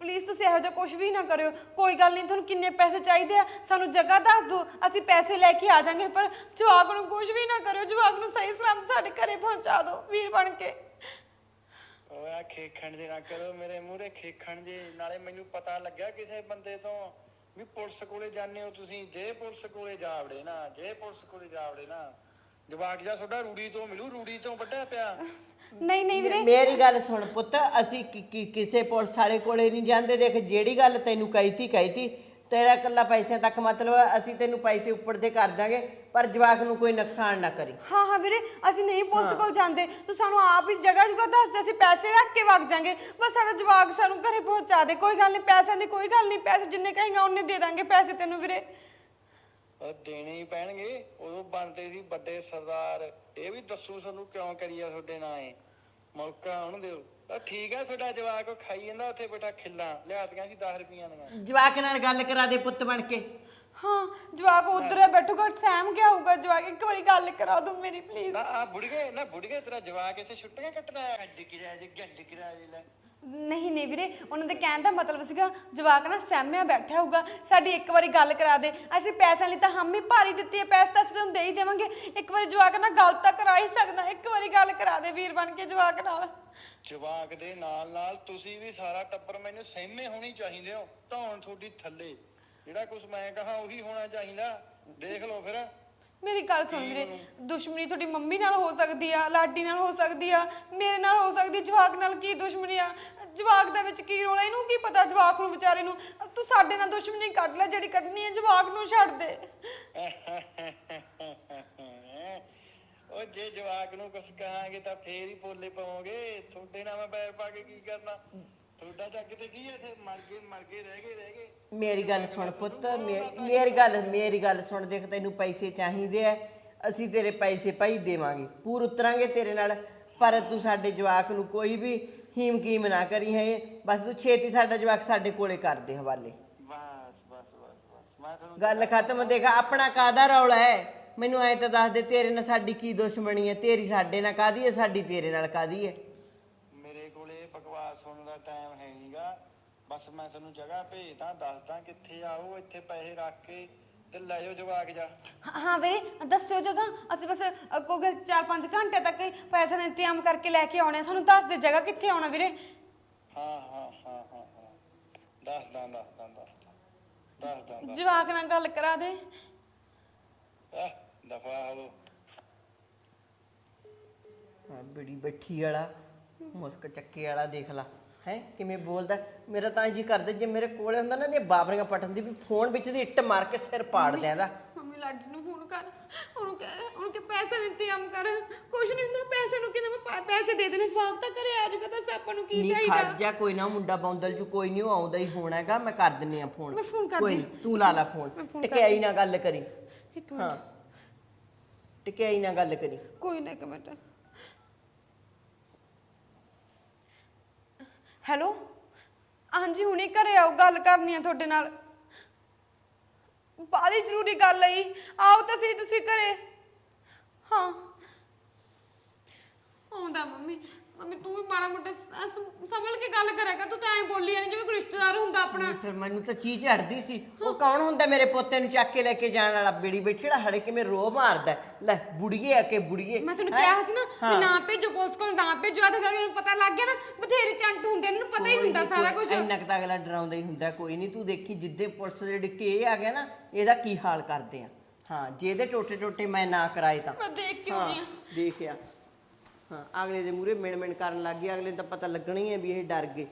ਪਲੀਜ਼ ਤੁਸੀਂ ਇਹੋ ਜਿਹਾ ਕੁਝ ਵੀ ਨਾ ਕਰਿਓ। ਕੋਈ ਗੱਲ ਨਹੀਂ ਤੁਹਾਨੂੰ ਕਿੰਨੇ ਪੈਸੇ ਚਾਹੀਦੇ ਆ? ਸਾਨੂੰ ਜਗ੍ਹਾ ਦੱਸ ਦਿਓ। ਅਸੀਂ ਪੈਸੇ ਲੈ ਕੇ ਆ ਜਾਾਂਗੇ ਪਰ ਜਵਾਕ ਨੂੰ ਕੁਝ ਵੀ ਨਾ ਕਰਿਓ। ਜਵਾਕ ਨੂੰ ਸਹੀ ਸਲਾਮਤ ਸਾਡੇ ਘਰੇ ਪਹੁੰਚਾ ਦਿਓ ਵੀਰ ਬਣ ਕੇ। ਓਏ ਆ ਖੇਖਣ ਜੇ ਨਾ ਕਰੋ ਮੇਰੇ ਮੂਹਰੇ ਖੇਖਣ ਜੇ। ਨਾਲੇ ਮੈਨੂੰ ਪਤਾ ਲੱਗਿਆ ਕਿਸੇ ਬੰਦੇ ਤੋਂ ਵੀ ਪੁਲਿਸ ਕੋਲੇ ਜਾਂਦੇ ਹੋ ਤੁਸੀਂ। ਜੇ ਪੁਲਿਸ ਕੋਲੇ ਜਾਵੜੇ ਨਾ ਜੇ ਪੁਲਿਸ ਕੋਲੇ ਜਾਵੜੇ ਨਾ। ਜਵਾਕ ਜਾ ਤੁਹਾਡਾ ਰੂੜੀ ਤੋਂ ਮਿਲੂ ਰੂੜੀ ਤੋਂ ਵੱਢਿਆ ਪਿਆ। ਨਹੀਂ ਨਹੀਂ ਵੀਰੇ। ਮੇਰੀ ਗੱਲ ਸੁਣ ਪੁੱਤ ਅਸੀਂ ਕਿ- ਕਿ- ਕਿਸੇ ਪੁਲਿਸ ਵਾਲੇ ਕੋਲੇ ਨਹੀਂ ਜਾਂਦੇ। ਦੇਖ ਜਿਹੜੀ ਗੱਲ ਤੈਨੂੰ ਕਹੀ ਤੀ ਕਹੀ ਤੀ ਤੇਰਾ ਇਕੱਲਾ ਪੈਸਿਆਂ ਤੱਕ ਮਤਲਬ ਆ, ਅਸੀਂ ਤੈਨੂੰ ਪੈਸੇ ਉੱਪਰ ਦੇ ਕਰ ਦਾਂਗੇ ਪਰ ਜਵਾਕ ਨੂੰ ਕੋਈ ਨੁਕਸਾਨ ਨਾ ਕਰੀ। ਹਾਂ ਹਾਂ ਵੀਰੇ ਅਸੀਂ ਨਹੀਂ ਪੁਲਿਸ ਕੋਲ ਜਾਂਦੇ। ਤੂੰ ਸਾਨੂੰ ਆਪ ਹੀ ਜਗ੍ਹਾ ਜਗ੍ਹਾ ਦੱਸ ਦੇ ਅਸੀਂ ਪੈਸੇ ਰੱਖ ਕੇ ਵਗ ਜਾਾਂਗੇ। ਬਸ ਸਾਡਾ ਜਵਾਕ ਸਾਨੂੰ ਘਰੇ ਪਹੁੰਚਾ ਦੇ ਕੋਈ ਗੱਲ ਨਹੀਂ ਪੈਸਿਆਂ ਦੀ ਕੋਈ ਗੱਲ ਨਹੀਂ ਪੈਸੇ ਜਿੰਨੇ ਕਹੇਗਾ ਉਹਨੇ ਦੇ ਦਾਂਗੇ ਪੈਸੇ ਤੈਨੂੰ ਵੀਰੇ। ਦੇਣੇ ਹੀ ਪੈਣਗੇ। ਉਦੋਂ ਬਣਦੇ ਸੀ ਵੱਡੇ ਸਰਦਾਰ। ਇਹ ਵੀ ਦੱਸੂ ਸਾਨੂੰ ਕਿਉਂ ਕਰੀਆ ਤੁਹਾਡੇ ਨਾਲ ਇਹ। ਮੌਕਾ ਉਹਨੂੰ ਦਿਓ। ਆ ਠੀਕ ਆ ਤੁਹਾਡਾ ਜਵਾਕ ਖਾਈ ਜਾਂਦਾ ਉੱਥੇ ਬੈਠਾ ਖਿੱਲਾਂ। ਲਿਆਤੀਆਂ ਸੀ 10 ਰੁਪਈਆਂ ਦੀਆਂ। ਜਵਾਕ ਨਾਲ ਗੱਲ ਕਰਾ ਦੇ ਪੁੱਤ ਬਣ ਕੇ। ਹਾਂ ਜਵਾਕ ਉਧਰ ਹੈ। ਬੈਠੂਗਾ ਸਹਿਮ ਗਿਆ ਹੋਊਗਾ। ਜਵਾਕ ਇੱਕ ਵਾਰੀ ਗੱਲ ਕਰਾ ਦੋ ਮੇਰੀ ਪਲੀਜ਼ ਨਾ ਆ ਬੁੜੀਏ ਨਾ ਬੁੜੀਏ ਤੇਰਾ ਜਵਾਕ ਇੱਥੇ ਛੁੱਟੀਆਂ ਕੱਟਣਾ ਹੈ ਗੱਡੀ ਕਿਰਿਆ ਜੇ ਗੱਡੀ ਕਿਰਿਆ ਜੇ ਲੈ। ਨਹੀਂ ਨਹੀਂ ਵੀਰੇ, ਉਹਨਾਂ ਦੇ ਕਹਿਣ ਦਾ ਮਤਲਬ ਸੀਗਾ ਜਵਾਕ ਨਾ ਸਹਿਮਿਆ ਬੈਠਾ ਹੋਊਗਾ, ਸਾਡੀ ਇੱਕ ਵਾਰੀ ਗੱਲ ਕਰਾ ਦੇ। ਅਸੀਂ ਪੈਸਿਆਂ ਲਈ ਤਾਂ ਹਾਮੀ ਭਾਰੀ ਦਿੱਤੀ ਹੈ, ਪੈਸੇ ਤਾਂ ਅਸੀਂ ਤੁਹਾਨੂੰ ਦੇ ਹੀ ਦੇਵਾਂਗੇ। ਇੱਕ ਵਾਰੀ ਜਵਾਕ ਨਾਲ ਗੱਲ ਤਾਂ ਕਰਾ ਹੀ ਸਕਦਾ, ਇੱਕ ਵਾਰੀ ਗੱਲ ਕਰਾ ਦੇ ਵੀਰ ਬਣ ਕੇ ਜਵਾਕ ਨਾਲ। ਜਵਾਕ ਦੇ ਨਾਲ ਨਾਲ ਤੁਸੀਂ ਵੀ ਸਾਰਾ ਟੱਬਰ ਮੈਨੂੰ ਸਹਿਮੇ ਹੋਣੀ ਚਾਹੀਦੇ ਹੋ, ਧੌਣ ਤੁਹਾਡੀ ਥੱਲੇ। ਜਿਹੜਾ ਕੁਝ ਮੈਂ ਕਹਾ ਉਹੀ ਹੋਣਾ ਚਾਹੀਦਾ। ਦੇਖ ਲਓ ਫਿਰ। ਮੇਰੀ ਗੱਲ ਸੁਣ ਵੀਰੇ ਦੁਸ਼ਮਣੀ ਤੁਹਾਡੀ ਮੰਮੀ ਨਾਲ ਹੋ ਸਕਦੀ ਆ ਲਾਡੀ ਨਾਲ ਹੋ ਸਕਦੀ ਆ ਮੇਰੇ ਨਾਲ ਹੋ ਸਕਦੀ ਜਵਾਕ ਨਾਲ ਕੀ ਦੁਸ਼ਮਣੀ ਆ? ਜਵਾਕ ਦੇ ਵਿੱਚ ਕੀ ਰੋਲ ਆ? ਇਹਨੂੰ ਕੀ ਪਤਾ ਜਵਾਕ ਨੂੰ ਵਿਚਾਰੇ ਨੂੰ? ਤੂੰ ਸਾਡੇ ਨਾਲ ਦੁਸ਼ਮਣੀ ਕੱਢ ਲੈ ਜਿਹੜੀ ਕੱਢਣੀ ਹੈ ਜਵਾਕ ਨੂੰ ਛੱਡ ਦੇ। ਉਹ ਜੇ ਜਵਾਕ ਨੂੰ ਕੁਝ ਕਹਾਂਗੇ ਤਾਂ ਫੇਰ ਹੀ ਪੋਲੇ ਪਾਵੋਗੇ ਤੁਹਾਡੇ ਨਾਲ ਮੈਂ ਪੈਰ ਪਾ ਕੇ ਕੀ ਕਰਨਾ? ਤੁਹਾਡਾ ਜੱਗ ਤੇ ਕੀ ਹੈ ਇੱਥੇ? ਮਰ ਗਏ ਮਰ ਗਏ ਰਹਿ ਗਏ ਰਹਿ ਗਏ। ਮੇਰੀ ਗੱਲ ਸੁਣ ਪੁੱਤ ਮੇ- ਮੇਰੀ ਗੱਲ ਮੇਰੀ ਗੱਲ ਸੁਣ ਦੇਖ ਤੈਨੂੰ ਪੈਸੇ ਚਾਹੀਦੇ ਆ। ਅਸੀਂ ਤੇਰੇ ਪੈਸੇ ਭਾਈ ਦੇਵਾਂਗੇ। ਪੂਰ ਉਤਰਾਂਗੇ ਤੇਰੇ ਨਾਲ ਪਰ ਤੂੰ ਸਾਡੇ ਜਵਾਕ ਨੂੰ ਕੋਈ ਵੀ ਹੀਮ ਕੀਮ ਨਾ ਕਰੀ ਹੈ। ਬਸ ਤੂੰ ਛੇਤੀ ਸਾਡਾ ਜਵਾਕ ਸਾਡੇ ਕੋਲੇ ਕਰ ਦੇ ਹਵਾਲੇ। ਬਸ ਬਸ ਬਸ ਬਸ। ਮੈਂ ਤੁਹਾਨੂੰ ਗੱਲ ਖਤਮ ਦੇਖ ਆਪਣਾ ਕਾਦਾ ਰੌਲਾ ਹੈ? ਮੈਨੂੰ ਐ ਤਾਂ ਦੱਸ ਦੇ ਤੇਰੇ ਨਾਲ ਸਾਡੀ ਕੀ ਦੁਸ਼ਮਣੀ ਹੈ? ਤੇਰੀ ਸਾਡੇ ਨਾਲ ਕਾਦੀ ਹੈ ਸਾਡੀ ਤੇਰੇ ਨਾਲ ਕਾਦੀ ਹੈ? ਦਾ ਟਾਈਮ ਹੈ ਨਹੀਂਗਾ ਬਸ ਮੈਂ ਤੁਹਾਨੂੰ ਜਗ੍ਹਾ ਭੇਜਦਾ ਦੱਸਦਾ ਕਿੱਥੇ ਆਓ ਇੱਥੇ ਪੈਸੇ ਰੱਖ ਕੇ ਤੇ ਲੈ ਜਾਓ ਜਵਾਕ ਜਾ। ਹਾਂ- ਹਾਂ ਵੀਰੇ ਦੱਸਿਓ ਜਗ੍ਹਾ। ਅਸੀਂ ਬਸ ਅ, ਕੋਈ 4-5 ਘੰਟੇ ਤੱਕ ਹੀ ਪੈਸੇ ਦਾ ਇੰਤਜ਼ਾਮ ਕਰਕੇ ਲੈ ਕੇ ਆਉਣੇ ਆ। ਸਾਨੂੰ ਦੱਸ ਦੇ ਜਗ੍ਹਾ ਕਿੱਥੇ ਆਉਣਾ ਵੀਰੇ। ਹਾਂ ਹਾਂ ਹਾਂ ਹਾਂ ਹਾਂ। ਦੱਸਦਾ ਦੱਸਦਾ ਦੱਸਦਾ। ਦੱਸਦਾ ਦੱਸਦਾ। ਜਵਾਕ ਨਾਲ ਗੱਲ ਕਰਾ ਦੇ। ਆਹ ਦਫਾ ਹੋ। ਹਾਂ ਬੜੀ ਬੱਠੀ ਵਾਲਾ ਮੁਸਕ ਚੱਕੇ ਵਾਲਾ ਦੇਖ ਲਾ। ਹੈ ਕਿਵੇਂ ਬੋਲਦਾ? ਮੇਰਾ ਤਾਂ ਜੀ ਕਰਦਾ ਜੇ ਮੇਰੇ ਕੋਲੇ ਹੁੰਦਾ ਨਾ ਤੇ ਬਾਬਰੀਆਂ ਪਟਨ ਦੀ ਵੀ ਫੋਨ ਵਿੱਚ ਦੀ ਇੱਟ ਮਾਰ ਕੇ ਸਿਰ ਪਾੜ ਦਿਆਂਦਾ। ਮੰਮੀ ਲਾਡੀ ਨੂੰ ਫੋਨ ਕਰ। ਉਹਨੂੰ ਕਹਿ ਉਹਨੂੰ ਕਿ ਪੈਸੇ ਦਾ ਇੰਤਜ਼ਾਮ ਕਰ। ਕੁਛ ਨਹੀਂ ਹੁੰਦਾ ਪੈਸੇ ਨੂੰ ਕਿਤੇ ਮੈਂ ਪਾ- ਪੈਸੇ ਦੇ ਦੇਣੇ ਜਵਾਬ ਤਾਂ ਘਰੇ ਆ ਜਾਊਗਾ ਤਾਂ ਆਪਾਂ ਨੂੰ ਕੀ ਨਹੀਂ ਚਾਹੀਦਾ? ਕੋਈ ਨਾ ਮੁੰਡਾ ਬੌਂਦਲ ਜੂ ਕੋਈ ਨਹੀਂ ਉਹ ਆਉਂਦਾ ਹੀ ਹੋਣਾ ਹੈਗਾ ਮੈਂ ਕਰ ਦਿੰਨੀ ਆ ਫੋਨ। ਮੈਂ ਫੋਨ ਕਰ ਕੋਈ। ਨੀ, ਤੂੰ ਲਾ ਲਾ ਮੈਂ ਫੋਨ ਫੋਨ ਟਕਿਆਈ ਨਾ ਗੱਲ ਕਰੀ। ਇੱਕ ਹਾਂ ਮਿੰਟ ਟਕਿਆਈ ਨਾ ਗੱਲ ਕਰੀ। ਕੋਈ ਨਾ ਇੱਕ ਮਿੰਟ। ਹੈਲੋ? ਹਾਂਜੀ, ਹੁਣੇ ਘਰੇ ਆਓ, ਗੱਲ ਕਰਨੀ ਆ ਤੁਹਾਡੇ ਨਾਲ। ਬਾਲੀ ਜ਼ਰੂਰੀ ਗੱਲ ਹੈ ਜੀ। ਆਓ ਤਾਂ ਸਹੀ ਤੁਸੀਂ ਘਰੇ। ਹਾਂ। ਆਉਂਦਾ ਮੰਮੀ। ਮੰਮੀ ਤੂੰ ਵੀ ਮਾੜਾ ਮੋਟਾ ਸ- ਸ- ਸੰਭਲ ਕੇ ਗੱਲ ਕਰਿਆ ਕਰ ਤੂੰ ਤਾਂ ਐਂ ਬੋਲੀ ਜਾਣੀ ਜਿਵੇਂ ਕੋਈ ਰਿਸ਼ਤੇਦਾਰ ਹੁੰਦਾ ਆਪਣਾ। ਫਿਰ ਮੈਨੂੰ ਤਾਂ ਚੀਜ਼ ਝੜਦੀ ਸੀ। ਉਹ ਕੌਣ ਹੁੰਦਾ ਮੇਰੇ ਪੋਤੇ ਨੂੰ ਚੱਕ ਕੇ ਲੈ ਕੇ ਜਾਣ ਵਾਲਾ? ਬੇੜੀ ਬੈਠੀ ਜਿਹੜਾ ਹੜੇ ਕਿਵੇਂ ਰੋ ਮਾਰਦਾ ਹੈ। ਲੈ ਬੁੜੀਏ ਆ ਕੇ ਬੁੜੀਏ? ਮੈਂ ਤੈਨੂੰ? ਕਿਹਾ ਸੀ ਨਾ। ਵੀ ਨਾ ਭੇਜੋ ਪੁਲਿਸ ਕੋਲ ਨਾ ਭੇਜੋ। ਆ ਤਾਂ ਗੱਲ ਨੂੰ ਪਤਾ ਲੱਗ ਗਿਆ ਨਾ ਬਥੇਰੇ ਚੰਟ ਹੁੰਦੇ ਨੇ ਇਹਨੂੰ ਪਤਾ ਹੀ ਹੁੰਦਾ ਸਾਰਾ ਕੁਝ ਇੰਨਾ ਕੁ ਤਾਂ ਅਗਲਾ ਡਰਾਉਂਦਾ ਹੀ ਹੁੰਦਾ ਕੋਈ ਨਹੀਂ। ਤੂੰ ਦੇਖੀ ਜਿੱਦੇ ਪੁਲਿਸ ਦੇ ਡਿੱਕੇ ਇਹ ਆ ਗਿਆ ਨਾ ਇਹਦਾ ਕੀ ਹਾਲ ਕਰਦੇ ਆ? ਹਾਂ ਜੇ ਇਹਦੇ ਟੋਟੇ ਟੋਟੇ ਮੈਂ ਨਾ ਕਰਾਏ ਤਾਂ। ਮੈਂ ਦੇਖ ਕਿਉਂ ਨਹੀਂ ਆ। ਦੇਖਿਆ ਹਾਂ ਅਗਲੇ ਦੇ ਮੂਹਰੇ ਮਿਣ ਮਿਣ ਕਰਨ ਲੱਗ ਗਏ ਅਗਲੇ ਨੂੰ ਤਾਂ ਪਤਾ ਲੱਗਣਾ ਹੀ ਹੈ ਵੀ ਇਹ ਡਰ ਗਏ।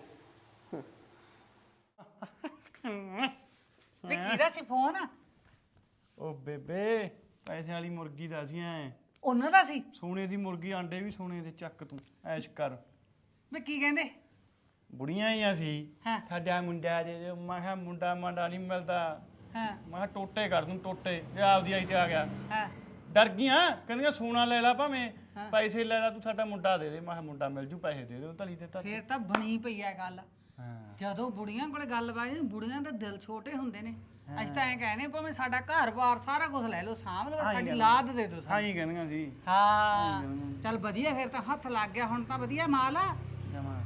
ਵੇ ਕਿਹਦਾ ਸੀ ਫੋਨ? ਉਹ ਬੇਬੇ ਪੈਸੇ ਵਾਲੀ ਮੁਰਗੀ ਦਾ ਸੀ ਐ। ਉਹਨਾਂ ਦਾ ਸੀ? ਸੋਨੇ ਦੀ ਮੁਰਗੀ ਆਂਡੇ ਵੀ ਸੋਨੇ ਦੇ ਚੱਕ ਤੂੰ ਐਸ਼ ਕਰ। ਵੇ ਕੀ ਕਹਿੰਦੇ? ਬੁੜੀਆਂ ਹੀ ਆ ਸੀ। ਹਾਂ। ਸਾਡਾ ਮੁੰਡਾ ਜੇ ਜੇ ਮੈਂ ਕਿਹਾ ਮੁੰਡਾ ਮਾਂਡਾ ਨਹੀਂ ਮਿਲਦਾ। ਹਾਂ। ਮੈਂ ਕਿਹਾ ਟੋਟੇ ਕਰ ਦੂੰ ਟੋਟੇ ਇਹ ਆਪਦੀ ਆਈ ਤੇ ਆ ਗਿਆ। ਹਾਂ। ਡਰ ਗਈਆਂ ਕਹਿੰਦੀਆਂ ਸੋਨਾ ਲੈ ਲੈ ਭਾਵੇਂ। ਪੈਸੇ ਲੈ ਲੈ ਤੂੰ ਸਾਡਾ ਮੁੰਡਾ ਦੇ ਦੇ। ਮੈਂ ਕਿਹਾ ਮੁੰਡਾ ਮਿਲ ਜੂ ਪੈਸੇ ਦੇ ਦੇ ਉਹ ਧਲੀ ਤੇ ਧਰ ਫੇਰ ਤਾਂ ਬਣੀ ਪਈ ਆ ਗੱਲ। ਹਾਂ। ਜਦੋਂ ਬੁੜੀਆਂ ਕੋਲੇ ਗੱਲ ਬਾਜੀ ਬੁੜੀਆਂ ਦੇ ਦਿਲ ਛੋਟੇ ਹੁੰਦੇ ਨੇ। ਅਸੀਂ ਤਾਂ ਐਂ ਕਹਿੰਦੇ ਭਾਵੇਂ ਸਾਡਾ ਘਰ-ਬਾਰ ਸਾਰਾ ਕੁਝ ਲੈ ਲਓ ਸਾਂਭ ਲਓ ਸਾਡੀ ਲਾਦ ਦੇ ਦਿਓ ਹਾਂ ਸਾਨੂੰ। ਹੀ ਕਹਿੰਦੀਆਂ ਸੀ ਹਾਂ। ਚੱਲ ਵਧੀਆ ਫਿਰ ਤਾਂ ਹੱਥ ਲੱਗ ਗਿਆ ਹੁਣ ਤਾਂ ਵਧੀਆ ਮਾਲ ਆ। ਜਮਾ।